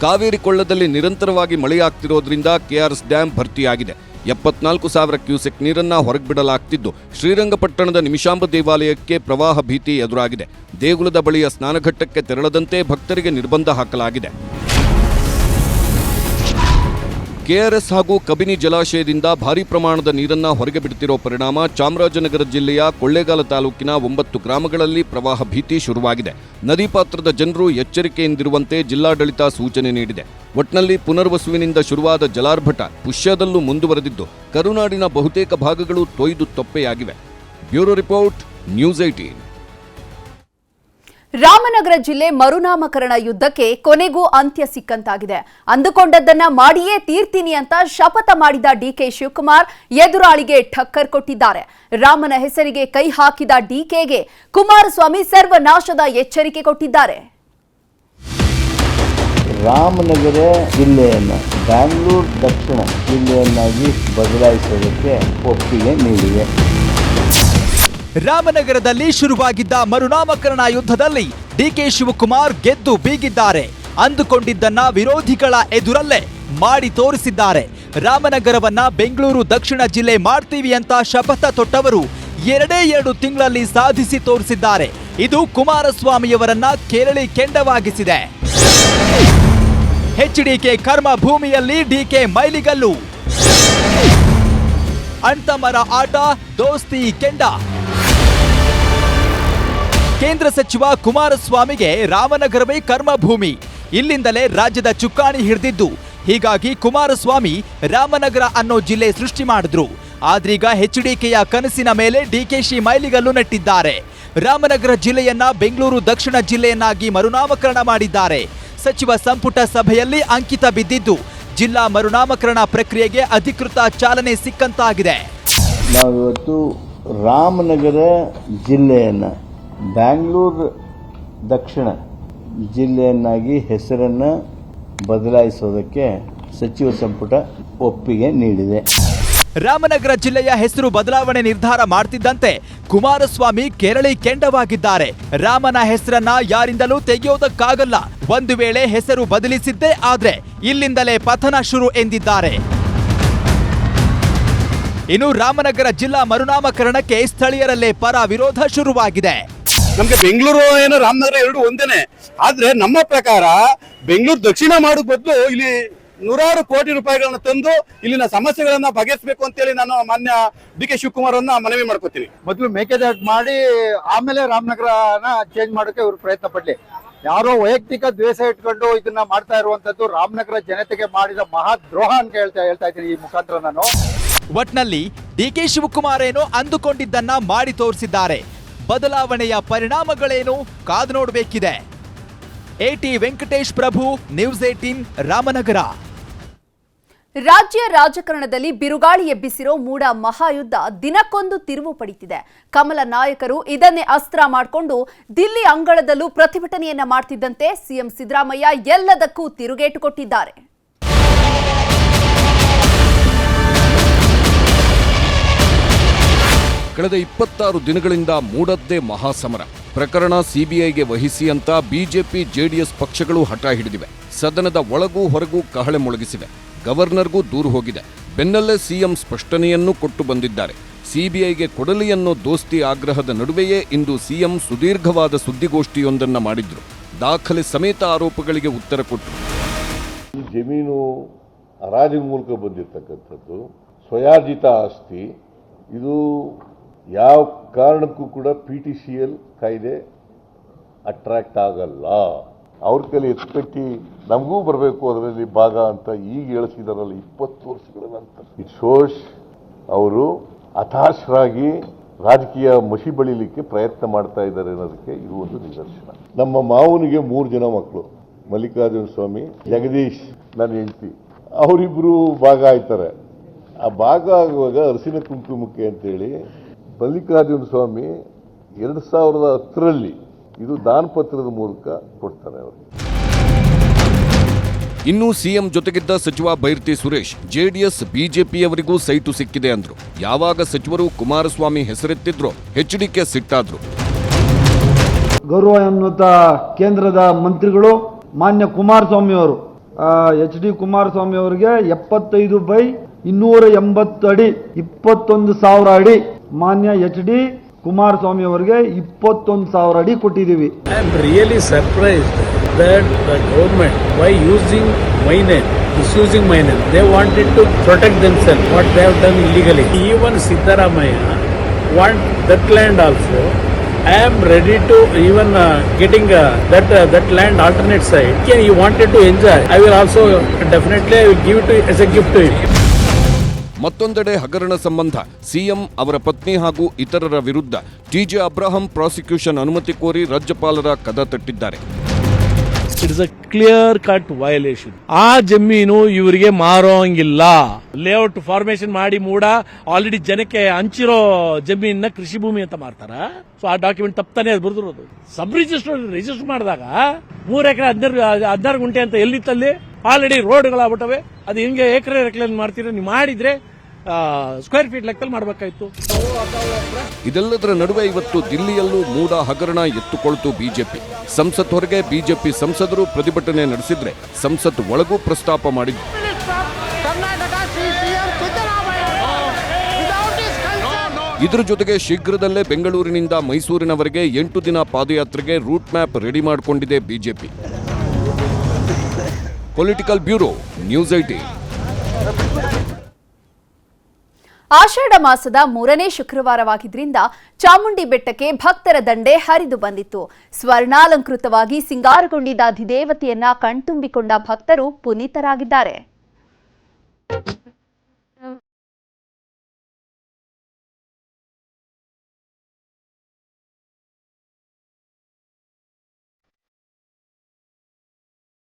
ಕಾವೇರಿ ಕೊಳ್ಳದಲ್ಲಿ ನಿರಂತರವಾಗಿ ಮಳೆಯಾಗ್ತಿರೋದ್ರಿಂದ ಕೆಆರ್ಎಸ್ ಡ್ಯಾಂ ಭರ್ತಿಯಾಗಿದೆ. ಎಪ್ಪತ್ನಾಲ್ಕು ಸಾವಿರ ಕ್ಯೂಸೆಕ್ ನೀರನ್ನ ಹೊರಗಿಬಿಡಲಾಗ್ತಿದ್ದು ಶ್ರೀರಂಗಪಟ್ಟಣದ ನಿಮಿಷಾಂಬ ದೇವಾಲಯಕ್ಕೆ ಪ್ರವಾಹ ಭೀತಿ ಎದುರಾಗಿದೆ. ದೇಗುಲದ ಬಳಿಯ ಸ್ನಾನಘಟ್ಟಕ್ಕೆ ತೆರಳದಂತೆ ಭಕ್ತರಿಗೆ ನಿರ್ಬಂಧ ಹಾಕಲಾಗಿದೆ. ಕೆಆರ್ಎಸ್ ಹಾಗೂ ಕಬಿನಿ ಜಲಾಶಯದಿಂದ ಭಾರೀ ಪ್ರಮಾಣದ ನೀರನ್ನು ಹೊರಗೆ ಬಿಡುತ್ತಿರುವ ಪರಿಣಾಮ ಚಾಮರಾಜನಗರ ಜಿಲ್ಲೆಯ ಕೊಳ್ಳೇಗಾಲ ತಾಲೂಕಿನ ಒಂಬತ್ತು ಗ್ರಾಮಗಳಲ್ಲಿ ಪ್ರವಾಹ ಭೀತಿ ಶುರುವಾಗಿದೆ. ನದಿ ಪಾತ್ರದ ಜನರು ಎಚ್ಚರಿಕೆಯಿಂದಿರುವಂತೆ ಜಿಲ್ಲಾಡಳಿತ ಸೂಚನೆ ನೀಡಿದೆ. ಒಟ್ನಲ್ಲಿ ಪುನರ್ವಸುವಿನಿಂದ ಶುರುವಾದ ಜಲಾರ್ಭಟ ಪುಷ್ಯದಲ್ಲೂ ಮುಂದುವರೆದಿದ್ದು, ಕರುನಾಡಿನ ಬಹುತೇಕ ಭಾಗಗಳು ತೊಯ್ದು ತೊಪ್ಪೆಯಾಗಿವೆ. Bureau report, news eighteen Ramanagara ಜಿಲ್ಲೆ ಮರುನಾಮಕರಣ ಯುದ್ಧಕ್ಕೆ ಕೊನೆಗೂ ಅಂತ್ಯ ಸಿಕ್ಕಂತಾಗಿದೆ. ಅಂದುಕೊಂಡದ್ದನ್ನ ಮಾಡಿಯೇ ತೀರ್ತೀನಿ ಅಂತ ಶಪಥ ಮಾಡಿದ ಡಿಕೆ ಶಿವಕುಮಾರ್ ಎದುರಾಳಿಗೆ ಠಕ್ಕರ್ ಕೊಟ್ಟಿದ್ದಾರೆ. ರಾಮನ ಹೆಸರಿಗೆ ಕೈ ಹಾಕಿದ ಡಿಕೆಗೆ ಕುಮಾರಸ್ವಾಮಿ ಸರ್ವನಾಶದ ಎಚ್ಚರಿಕೆ ಕೊಟ್ಟಿದ್ದಾರೆ. ರಾಮನಗರ ಜಿಲ್ಲೆಯನ್ನು ಬ್ಯಾಂಗ್ಳೂರು ದಕ್ಷಿಣ ಜಿಲ್ಲೆಯನ್ನಾಗಿ ಬದಲಾಯಿಸೋದಕ್ಕೆ ಒಪ್ಪಿಗೆ ನೀಡಿವೆ ರಾಮನಗರದಲ್ಲಿ ಶುರುವಾಗಿದ್ದ ಮರುನಾಮಕರಣ ಯುದ್ಧದಲ್ಲಿ ಡಿಕೆ ಶಿವಕುಮಾರ್ ಗೆದ್ದು ಬೀಗಿದ್ದಾರೆ. ಅಂದುಕೊಂಡಿದ್ದನ್ನ ವಿರೋಧಿಗಳ ಎದುರಲ್ಲೇ ಮಾಡಿ ತೋರಿಸಿದ್ದಾರೆ. ರಾಮನಗರವನ್ನ ಬೆಂಗಳೂರು ದಕ್ಷಿಣ ಜಿಲ್ಲೆ ಮಾಡ್ತೀವಿ ಅಂತ ಶಪಥ ತೊಟ್ಟವರು ಎರಡೇ ಎರಡು ತಿಂಗಳಲ್ಲಿ ಸಾಧಿಸಿ ತೋರಿಸಿದ್ದಾರೆ. ಇದು ಕುಮಾರಸ್ವಾಮಿಯವರನ್ನ ಕೇರಳಿ ಕೆಂಡವಾಗಿಸಿದೆ. ಎಚ್ಡಿಕೆ ಕರ್ಮ ಭೂಮಿಯಲ್ಲಿ ಡಿಕೆ ಮೈಲಿಗಲ್ಲು. ಅಣ್ತಮರ ಆಟ, ದೋಸ್ತಿ, ಕೆಂಡ. ಕೇಂದ್ರ ಸಚಿವ ಕುಮಾರಸ್ವಾಮಿಗೆ ರಾಮನಗರವೇ ಕರ್ಮಭೂಮಿ. ಇಲ್ಲಿಂದಲೇ ರಾಜ್ಯದ ಚುಕ್ಕಾಣಿ ಹಿಡಿದಿದ್ದು, ಹೀಗಾಗಿ ಕುಮಾರಸ್ವಾಮಿ ರಾಮನಗರ ಅನ್ನೋ ಜಿಲ್ಲೆ ಸೃಷ್ಟಿ ಮಾಡಿದ್ರು. ಆದ್ರೀಗ ಎಚ್ಡಿಕೆಯ ಕನಸಿನ ಮೇಲೆ ಡಿಕೆಶಿ ಮೈಲಿಗಲ್ಲು ನೆಟ್ಟಿದ್ದಾರೆ. ರಾಮನಗರ ಜಿಲ್ಲೆಯನ್ನ ಬೆಂಗಳೂರು ದಕ್ಷಿಣ ಜಿಲ್ಲೆಯನ್ನಾಗಿ ಮರುನಾಮಕರಣ ಮಾಡಿದ್ದಾರೆ. ಸಚಿವ ಸಂಪುಟ ಸಭೆಯಲ್ಲಿ ಅಂಕಿತ ಬಿದ್ದಿದ್ದು, ಜಿಲ್ಲಾ ಮರುನಾಮಕರಣ ಪ್ರಕ್ರಿಯೆಗೆ ಅಧಿಕೃತ ಚಾಲನೆ ಸಿಕ್ಕಂತಾಗಿದೆ. ನಾವಿವತ್ತು ರಾಮನಗರ ಜಿಲ್ಲೆಯನ್ನು ಬ್ಯಾಂಗ್ಳೂರು ದಕ್ಷಿಣ ಜಿಲ್ಲೆಯನ್ನಾಗಿ ಹೆಸರನ್ನು ಬದಲಾಯಿಸೋದಕ್ಕೆ ಸಚಿವ ಸಂಪುಟ ಒಪ್ಪಿಗೆ ನೀಡಿದೆ. ರಾಮನಗರ ಜಿಲ್ಲೆಯ ಹೆಸರು ಬದಲಾವಣೆ ನಿರ್ಧಾರ ಮಾಡ್ತಿದ್ದಂತೆ ಕುಮಾರಸ್ವಾಮಿ ಕೆರಳಿ ಕೆಂಡವಾಗಿದ್ದಾರೆ. ರಾಮನ ಹೆಸರನ್ನ ಯಾರಿಂದಲೂ ತೆಗೆಯೋದಕ್ಕಾಗಲ್ಲ. ಒಂದು ವೇಳೆ ಹೆಸರು ಬದಲಿಸಿದ್ದೇ ಆದ್ರೆ ಇಲ್ಲಿಂದಲೇ ಪತನ ಶುರು ಎಂದಿದ್ದಾರೆ. ಇನ್ನು ರಾಮನಗರ ಜಿಲ್ಲಾ ಮರುನಾಮಕರಣಕ್ಕೆ ಸ್ಥಳೀಯರಲ್ಲೇ ಪರ ವಿರೋಧ ಶುರುವಾಗಿದೆ. ನಮ್ಗೆ ಬೆಂಗಳೂರು ಏನೋ ರಾಮನಗರ ಎರಡು ಒಂದೇನೆ. ಆದ್ರೆ ನಮ್ಮ ಪ್ರಕಾರ ಬೆಂಗಳೂರು ದಕ್ಷಿಣ ಮಾಡೋ ಬದಲು ಇಲ್ಲಿ ನೂರಾರು ಕೋಟಿ ರೂಪಾಯಿಗಳನ್ನ ತಂದು ಇಲ್ಲಿನ ಸಮಸ್ಯೆಗಳನ್ನ ಬಗೆಹರಿಸಬೇಕು ಅಂತೇಳಿ ನಾನು ಮಾನ್ಯ ಡಿ ಕೆ ಶಿವಕುಮಾರ್ ಅನ್ನ ಮನವಿ ಮಾಡ್ಕೋತೀನಿ. ಮೊದಲು ಮೇಕೆದಾಟು ಮಾಡಿ ಆಮೇಲೆ ರಾಮನಗರನ ಚೇಂಜ್ ಮಾಡೋಕೆ ಇವರು ಪ್ರಯತ್ನ ಪಡ್ಲಿ. ಯಾರೋ ವೈಯಕ್ತಿಕ ದ್ವೇಷ ಇಟ್ಕೊಂಡು ಇದನ್ನ ಮಾಡ್ತಾ ಇರುವಂತದ್ದು ರಾಮನಗರ ಜನತೆಗೆ ಮಾಡಿದ ಮಹಾ ದ್ರೋಹ ಅಂತ ಹೇಳ್ತಾ ಹೇಳ್ತಾ ಇದ್ದೀನಿ ಈ ಮುಖಾಂತರ ನಾನು. ಒಟ್ನಲ್ಲಿ ಡಿಕೆ ಶಿವಕುಮಾರ್ ಏನೋ ಅಂದುಕೊಂಡಿದ್ದನ್ನ ಮಾಡಿ ತೋರಿಸಿದ್ದಾರೆ. ಬದಲಾವಣೆಯ ಪರಿಣಾಮಗಳೇನು ಕಾದು ನೋಡಬೇಕಿದೆ. A T Venkatesh Prabhu, news eighteen, Ramanagara. ರಾಜ್ಯ ರಾಜಕಾರಣದಲ್ಲಿ ಬಿರುಗಾಳಿ ಎಬ್ಬಿಸಿರೋ ಮೂಡ ಮಹಾಯುದ್ಧ ದಿನಕ್ಕೊಂದು ತಿರುವು ಪಡಿತಿದೆ. ಕಮಲ ನಾಯಕರು ಇದನ್ನೇ ಅಸ್ತ್ರ ಮಾಡಿಕೊಂಡು ದಿಲ್ಲಿ ಅಂಗಳದಲ್ಲೂ ಪ್ರತಿಭಟನೆಯನ್ನ ಮಾಡ್ತಿದ್ದಂತೆ ಸಿಎಂ ಸಿದ್ದರಾಮಯ್ಯ ಎಲ್ಲದಕ್ಕೂ ತಿರುಗೇಟು ಕೊಟ್ಟಿದ್ದಾರೆ. ಕಳೆದ ಇಪ್ಪತ್ತಾರು ದಿನಗಳಿಂದ ಮೂಡದ್ದೇ ಮಹಾಸಮರ. ಪ್ರಕರಣ ಸಿಬಿಐಗೆ ವಹಿಸಿ ಅಂತ ಬಿಜೆಪಿ, ಜೆಡಿಎಸ್ ಪಕ್ಷಗಳು ಹಠ ಹಿಡಿದಿವೆ. ಸದನದ ಒಳಗೂ ಹೊರಗೂ ಕಹಳೆ ಮೊಳಗಿಸಿವೆ. ಗವರ್ನರ್ಗೂ ದೂರು ಹೋಗಿದೆ. ಬೆನ್ನಲ್ಲೇ ಸಿಎಂ ಸ್ಪಷ್ಟನೆಯನ್ನೂ ಕೊಟ್ಟು ಬಂದಿದ್ದಾರೆ. ಸಿಬಿಐಗೆ ಕೊಡಲಿ ಅನ್ನೋ ದೋಸ್ತಿ ಆಗ್ರಹದ ನಡುವೆಯೇ ಇಂದು ಸಿಎಂ ಸುದೀರ್ಘವಾದ ಸುದ್ದಿಗೋಷ್ಠಿಯೊಂದನ್ನ ಮಾಡಿದ್ರು. ದಾಖಲೆ ಸಮೇತ ಆರೋಪಗಳಿಗೆ ಉತ್ತರ ಕೊಟ್ಟರು ಜಮೀನು ಹರಾಜಿನ ಮೂಲಕ ಬಂದಿರತಕ್ಕಂಥದ್ದು. ಸ್ವಯಾರ್ಜಿತ ಆಸ್ತಿ. ಇದು ಯಾವ ಕಾರಣಕ್ಕೂ ಕೂಡ ಪಿ ಟಿ ಸಿ ಎಲ್ ಕಾಯ್ದೆ ಅಟ್ರಾಕ್ಟ್ ಆಗಲ್ಲ. ಅವ್ರ ಕೈಲಿ ಎತ್ಕಟ್ಟಿ ನಮಗೂ ಬರಬೇಕು, ಅದರಲ್ಲಿ ಭಾಗ ಅಂತ ಈಗ ಹೇಳಿಸಿದಾರಲ್ಲ ಇಪ್ಪತ್ತು ವರ್ಷಗಳ ನಂತರ. ಇಟ್ ಶೋಷ್ ಅವರು ಹತಾಶರಾಗಿ ರಾಜಕೀಯ ಮಸಿ ಬಳಿಲಿಕ್ಕೆ ಪ್ರಯತ್ನ ಮಾಡ್ತಾ ಇದ್ದಾರೆ ಅನ್ನೋದಕ್ಕೆ ಇದು ಒಂದು ನಿದರ್ಶನ. ನಮ್ಮ ಮಾವನಿಗೆ ಮೂರು ಜನ ಮಕ್ಕಳು, ಮಲ್ಲಿಕಾರ್ಜುನ ಸ್ವಾಮಿ, ಜಗದೀಶ್ ನನ್ನ ಹೆಂಡತಿ. ಅವರಿಬ್ಬರು ಭಾಗ ಆಯ್ತಾರೆ. ಆ ಭಾಗ ಆಗುವಾಗ ಅರಸಿನ ಕುಂಕುಮಕ್ಕೆ ಅಂತೇಳಿ ಮಲ್ಲಿಕಾರ್ಜುನ ಸ್ವಾಮಿ ಎರಡು ಸಾವಿರದ ಹತ್ತರಲ್ಲಿ ಇದು ದಾನಪತ್ರದ ಮೂಲಕ ಕೊಡ್ತಾರೆ ಅವರು. ಇನ್ನು ಸಿಎಂ ಜೊತೆಗಿದ್ದ ಸಚಿವ ಬೈರ್ತಿ ಸುರೇಶ್ ಜೆಡಿಎಸ್ ಬಿಜೆಪಿಯವರಿಗೂ ಸೈಟು ಸಿಕ್ಕಿದೆ ಅಂದ್ರು. ಯಾವಾಗ ಸಚಿವರು ಕುಮಾರಸ್ವಾಮಿ ಹೆಸರೆತ್ತಿದ್ರೋ ಎಚ್ಡಿಕೆ ಸಿಟ್ಟಾದ್ರು. ಗೌರವ ಎನ್ನುತ್ತ ಕೇಂದ್ರದ ಮಂತ್ರಿಗಳು ಮಾನ್ಯ ಕುಮಾರಸ್ವಾಮಿ ಅವರು ಎಚ್ ಡಿ ಕುಮಾರಸ್ವಾಮಿ ಅವರಿಗೆ ಎಪ್ಪತ್ತೈದು ಬೈ ಇನ್ನೂರ ಎಂಬತ್ತು ಅಡಿ ಇಪ್ಪತ್ತೊಂದು ಸಾವಿರ ಅಡಿ ಮಾನ್ಯ ಎಚ್ ಡಿ ಕುಮಾರಸ್ವಾಮಿ ಅವರಿಗೆ ಇಪ್ಪತ್ತೊಂದು ಸಾವಿರ ಅಡಿ ಕೊಟ್ಟಿದ್ದೀವಿ. I am really surprise that the government why using my name is using my name they wanted to protect them self what they have done ಇಲ್ಲಿಗಲಿ even Siddaramaiah want that land also I am ready to even getting that that land alternate side you wanted to enjoy I will also definitely I will give to as a gift to it ಮತ್ತೊಂದೆಡೆ ಹಗರಣ ಸಂಬಂಧ CM ಅವರ ಪತ್ನಿ ಹಾಗೂ ಇತರರ ವಿರುದ್ಧ TJ Abraham prosecution ಅನುಮತಿ ಕೋರಿ ರಾಜ್ಯಪಾಲರ ಕದ ತಟ್ಟಿದ್ದಾರೆ. It is a clear cut violation ಆ ಜಮೀನು ಇವರಿಗೆ ಮಾರೋಂಗಿಲ್ಲ. ಲೇಔಟ್ ಫಾರ್ಮೇಶನ್ ಮಾಡಿ ಮೂಡ ಆಲ್ರೆಡಿ ಜನಕ್ಕೆ ಹಂಚಿರೋ ಜಮೀನ ಕೃಷಿ ಭೂಮಿ ಅಂತ ಮಾಡ್ತಾರ? ಸೊ ಆ ಡಾಕ್ಯುಮೆಂಟ್ ತಪ್ಪಾನೆ ಅದು ಬರ್ದಿರೋದು. ಸಬ್ ರಿಜಿಸ್ಟರ್ ರಿಜಿಸ್ಟರ್ ಮಾಡಿದಾಗ ಮೂರ್ ಎಕರೆ ಹದಿನಾರು ಹದಿನಾರು ಗುಂಟೆ ಅಂತ ಎಲ್ಲಿತ್ತಲ್ಲಿ? ಆಲ್ರೆಡಿ ರೋಡ್ಗಳಾಗ್ಬಿಟ್ಟವೆ ಅದು ಹಿಂಗೆ ಎಕರೆ ರೆಕ್ಲೇನ್ ಮಾಡ್ತೀರ? ನೀವು ಮಾಡಿದ್ರೆ ಸ್ಕ್ವೇರ್ ಫೀಟ್ ಲೆಕ್ಕದಲ್ಲಿ ಮಾಡ್ಬೇಕಾಯ್ತು. ಇದೆಲ್ಲದರ ನಡುವೆ ಇವತ್ತು ದಿಲ್ಲಿಯಲ್ಲೂ ಮೂಡ ಹಗರಣ ಎತ್ತುಕೊಳ್ತು ಬಿಜೆಪಿ. ಸಂಸತ್ ಹೊರಗೆ ಬಿಜೆಪಿ ಸಂಸದರು ಪ್ರತಿಭಟನೆ ನಡೆಸಿದ್ರೆ ಸಂಸತ್ ಒಳಗೂ ಪ್ರಸ್ತಾಪ ಮಾಡಿದ್ರು. ಇದರ ಜೊತೆಗೆ ಶೀಘ್ರದಲ್ಲೇ ಬೆಂಗಳೂರಿನಿಂದ ಮೈಸೂರಿನವರೆಗೆ ಎಂಟು ದಿನ ಪಾದಯಾತ್ರೆಗೆ ರೂಟ್ ಮ್ಯಾಪ್ ರೆಡಿ ಮಾಡಿಕೊಂಡಿದೆ BJP. Political bureau news eighteen ಆಷಾಢ ಮಾಸದ ಮೂರನೇ ಶುಕ್ರವಾರವಾಗಿದ್ದರಿಂದ ಚಾಮುಂಡಿ ಬೆಟ್ಟಕ್ಕೆ ಭಕ್ತರ ದಂಡೆ ಹರಿದು ಬಂದಿತ್ತು. ಸ್ವರ್ಣಾಲಂಕೃತವಾಗಿ ಸಿಂಗಾರಗೊಂಡಿದ್ದ ಅಧಿದೇವತೆಯನ್ನ ಕಣ್ತುಂಬಿಕೊಂಡ ಭಕ್ತರು ಪುನೀತರಾಗಿದ್ದಾರೆ.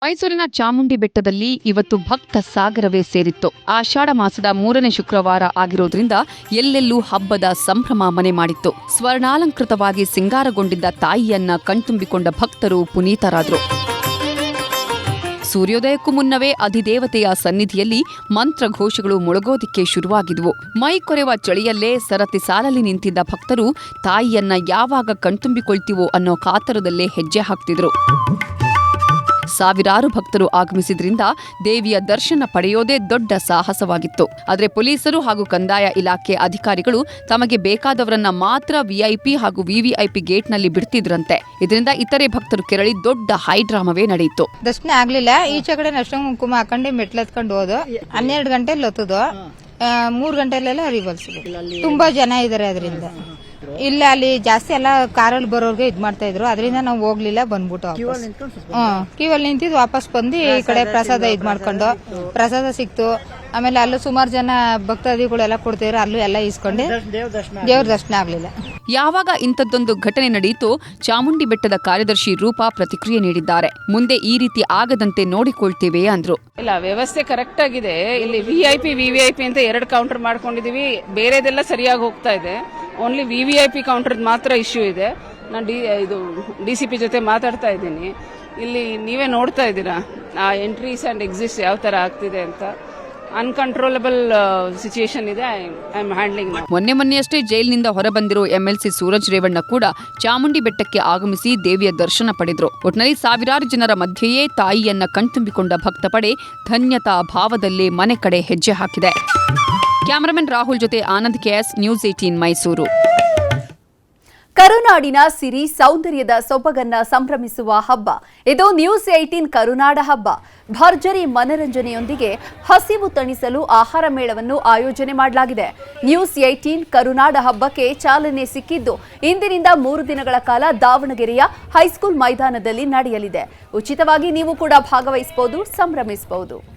ಮೈಸೂರಿನ ಚಾಮುಂಡಿ ಬೆಟ್ಟದಲ್ಲಿ ಇವತ್ತು ಭಕ್ತ ಸಾಗರವೇ ಸೇರಿತ್ತು. ಆಷಾಢ ಮಾಸದ ಮೂರನೇ ಶುಕ್ರವಾರ ಆಗಿರೋದ್ರಿಂದ ಎಲ್ಲೆಲ್ಲೂ ಹಬ್ಬದ ಸಂಭ್ರಮ ಮನೆ ಮಾಡಿತ್ತು. ಸ್ವರ್ಣಾಲಂಕೃತವಾಗಿ ಸಿಂಗಾರಗೊಂಡಿದ್ದ ತಾಯಿಯನ್ನ ಕಣ್ತುಂಬಿಕೊಂಡ ಭಕ್ತರು ಪುನೀತರಾದರು. ಸೂರ್ಯೋದಯಕ್ಕೂ ಮುನ್ನವೇ ಅಧಿದೇವತೆಯ ಸನ್ನಿಧಿಯಲ್ಲಿ ಮಂತ್ರಘೋಷಗಳು ಮೊಳಗೋದಿಕ್ಕೆ ಶುರುವಾಗಿದ್ವು. ಮೈ ಕೊರೆವ ಚಳಿಯಲ್ಲೇ ಸರತಿ ಸಾಲಲ್ಲಿ ನಿಂತಿದ್ದ ಭಕ್ತರು ತಾಯಿಯನ್ನ ಯಾವಾಗ ಕಣ್ತುಂಬಿಕೊಳ್ತೀವೋ ಅನ್ನೋ ಕಾತರದಲ್ಲೇ ಹೆಜ್ಜೆ ಹಾಕ್ತಿದ್ರು. ಸಾವಿರಾರು ಭಕ್ತರು ಆಗಮಿಸಿದ್ರಿಂದ ದೇವಿಯ ದರ್ಶನ ಪಡೆಯೋದೇ ದೊಡ್ಡ ಸಾಹಸವಾಗಿತ್ತು. ಆದರೆ ಪೊಲೀಸರು ಹಾಗೂ ಕಂದಾಯ ಇಲಾಖೆ ಅಧಿಕಾರಿಗಳು ತಮಗೆ ಬೇಕಾದವರನ್ನ ಮಾತ್ರ ವಿಐಪಿ ಹಾಗೂ ವಿವಿಐಪಿ ಗೇಟ್ನಲ್ಲಿ ಬಿಡ್ತಿದ್ರಂತೆ. ಇದರಿಂದ ಇತರೆ ಭಕ್ತರು ಕೆರಳಿ ದೊಡ್ಡ ಹೈಡ್ರಾಮವೇ ನಡೆಯಿತು. ದರ್ಶನ ಆಗ್ಲಿಲ್ಲ. ಈಚೆ ಕಡೆ ನಷ್ಟ ಕುಂಕುಮ ಹಾಕೊಂಡು ಮೆಟ್ಲತ್ಕೊಂಡು ಹೋದು. ಹನ್ನೆರಡು ಗಂಟೆಲಿ ಹೊತ್ತದು. ಮೂರು ಗಂಟೆಲೆಲ್ಲ ರಿವಲ್ಸ್ ತುಂಬಾ ಜನ ಇದಾರೆ ಅದರಿಂದ. ಇಲ್ಲ ಅಲ್ಲಿ ಜಾಸ್ತಿ ಎಲ್ಲ ಕಾರಲ್ಲಿ ಬರೋರ್ಗೆ ಇದ್ ಮಾಡ್ತಾ ಇದ್ರು. ಅದರಿಂದ ನಾವು ಹೋಗ್ಲಿಲ್ಲ ಬಂದ್ಬಿಟ್ಟು ಹ್ಮ್ ಕ್ಯೂ ಕ್ಯೂವಲ್ಲಿ ನಿಂತಿದ್ದು ವಾಪಸ್ ಬಂದು ಈ ಕಡೆ ಪ್ರಸಾದ ಇದ್ ಮಾಡ್ಕೊಂಡು. ಪ್ರಸಾದ ಸಿಕ್ತು. ಆಮೇಲೆ ಅಲ್ಲೂ ಸುಮಾರು ಜನ ಭಕ್ತಾದಿಗಳೆಲ್ಲ ಕೊಡ್ತಿದ್ರು ಅಲ್ಲೂ ಎಲ್ಲ ಇಸ್ಕೊಂಡು ದೇವ್ರ ದರ್ಶನ ಆಗಲಿಲ್ಲ. ಯಾವಾಗ ಇಂಥದ್ದೊಂದು ಘಟನೆ ನಡೆಯಿತು ಚಾಮುಂಡಿ ಬೆಟ್ಟದ ಕಾರ್ಯದರ್ಶಿ ರೂಪಾ ಪ್ರತಿಕ್ರಿಯೆ ನೀಡಿದ್ದಾರೆ. ಮುಂದೆ ಈ ರೀತಿ ಆಗದಂತೆ ನೋಡಿಕೊಳ್ತೇವೆ ಅಂದ್ರು. ಇಲ್ಲ ವ್ಯವಸ್ಥೆ ಕರೆಕ್ಟ್ ಆಗಿದೆ. ಇಲ್ಲಿ V I P V V I P ಅಂತ ಎರಡು ಕೌಂಟರ್ ಮಾಡ್ಕೊಂಡಿದೀವಿ. ಬೇರೆದೆಲ್ಲ ಸರಿಯಾಗಿ ಹೋಗ್ತಾ ಇದೆ. Only V V I P counter ಮಾತ್ರ ಇಶ್ಯೂ ಇದೆ. ನಾನು ಡಿ ಇದು ಡಿ ಸಿ ಪಿ ಜೊತೆ ಮಾತಾಡ್ತಾ ಇದ್ದೀನಿ. ಇಲ್ಲಿ ನೀವೇ ನೋಡ್ತಾ ಇದ್ದೀರಾ? ಆ ಎಂಟ್ರೀಸ್ ಆ್ಯಂಡ್ ಎಕ್ಸಿಸ್ಟ್ ಯಾವ ಥರ ಆಗ್ತಿದೆ ಅಂತ. ಅನ್ಕಂಟ್ರೋಲಬಲ್ ಸಿಚುಯೇಷನ್ ಇದೆ. ಐ ಆಮ್ ಹ್ಯಾಂಡ್ಲಿಂಗ್ ಮೊನ್ನೆ ಮೊನ್ನೆಯಷ್ಟೇ ಜೈಲಿನಿಂದ ಹೊರಬಂದಿರೋ ಎಂಎಲ್ಸಿ ಸೂರಜ್ ರೇವಣ್ಣ ಕೂಡ ಚಾಮುಂಡಿ ಬೆಟ್ಟಕ್ಕೆ ಆಗಮಿಸಿ ದೇವಿಯ ದರ್ಶನ ಪಡೆದರು. ಒಟ್ನಲ್ಲಿ ಸಾವಿರಾರು ಜನರ ಮಧ್ಯೆಯೇ ತಾಯಿಯನ್ನ ಕಣ್ತುಂಬಿಕೊಂಡ ಭಕ್ತ ಪಡೆ ಧನ್ಯತಾ ಭಾವದಲ್ಲಿ ಮನೆ ಕಡೆ ಹೆಜ್ಜೆ ಹಾಕಿದೆ. ಕ್ಯಾಮರಾಮನ್ ರಾಹುಲ್ ಜೊತೆ Anand K S news eighteen Mysuru. ಕರುನಾಡಿನ ಸಿರಿ ಸೌಂದರ್ಯದ ಸೊಬಗನ್ನ ಸಂಭ್ರಮಿಸುವ ಹಬ್ಬ. ಇದು ನ್ಯೂಸ್ ಏಟೀನ್ ಕರುನಾಡ ಹಬ್ಬ. ಭರ್ಜರಿ ಮನರಂಜನೆಯೊಂದಿಗೆ ಹಸಿವು ತಣಿಸಲು ಆಹಾರ ಮೇಳವನ್ನು ಆಯೋಜನೆ ಮಾಡಲಾಗಿದೆ. ನ್ಯೂಸ್ ಏಟೀನ್ ಕರುನಾಡ ಹಬ್ಬಕ್ಕೆ ಚಾಲನೆ ಸಿಕ್ಕಿದ್ದು ಇಂದಿನಿಂದ ಮೂರು ದಿನಗಳ ಕಾಲ ದಾವಣಗೆರೆಯ ಹೈಸ್ಕೂಲ್ ಮೈದಾನದಲ್ಲಿ ನಡೆಯಲಿದೆ. ಉಚಿತವಾಗಿ ನೀವು ಕೂಡ ಭಾಗವಹಿಸಬಹುದು, ಸಂಭ್ರಮಿಸಬಹುದು.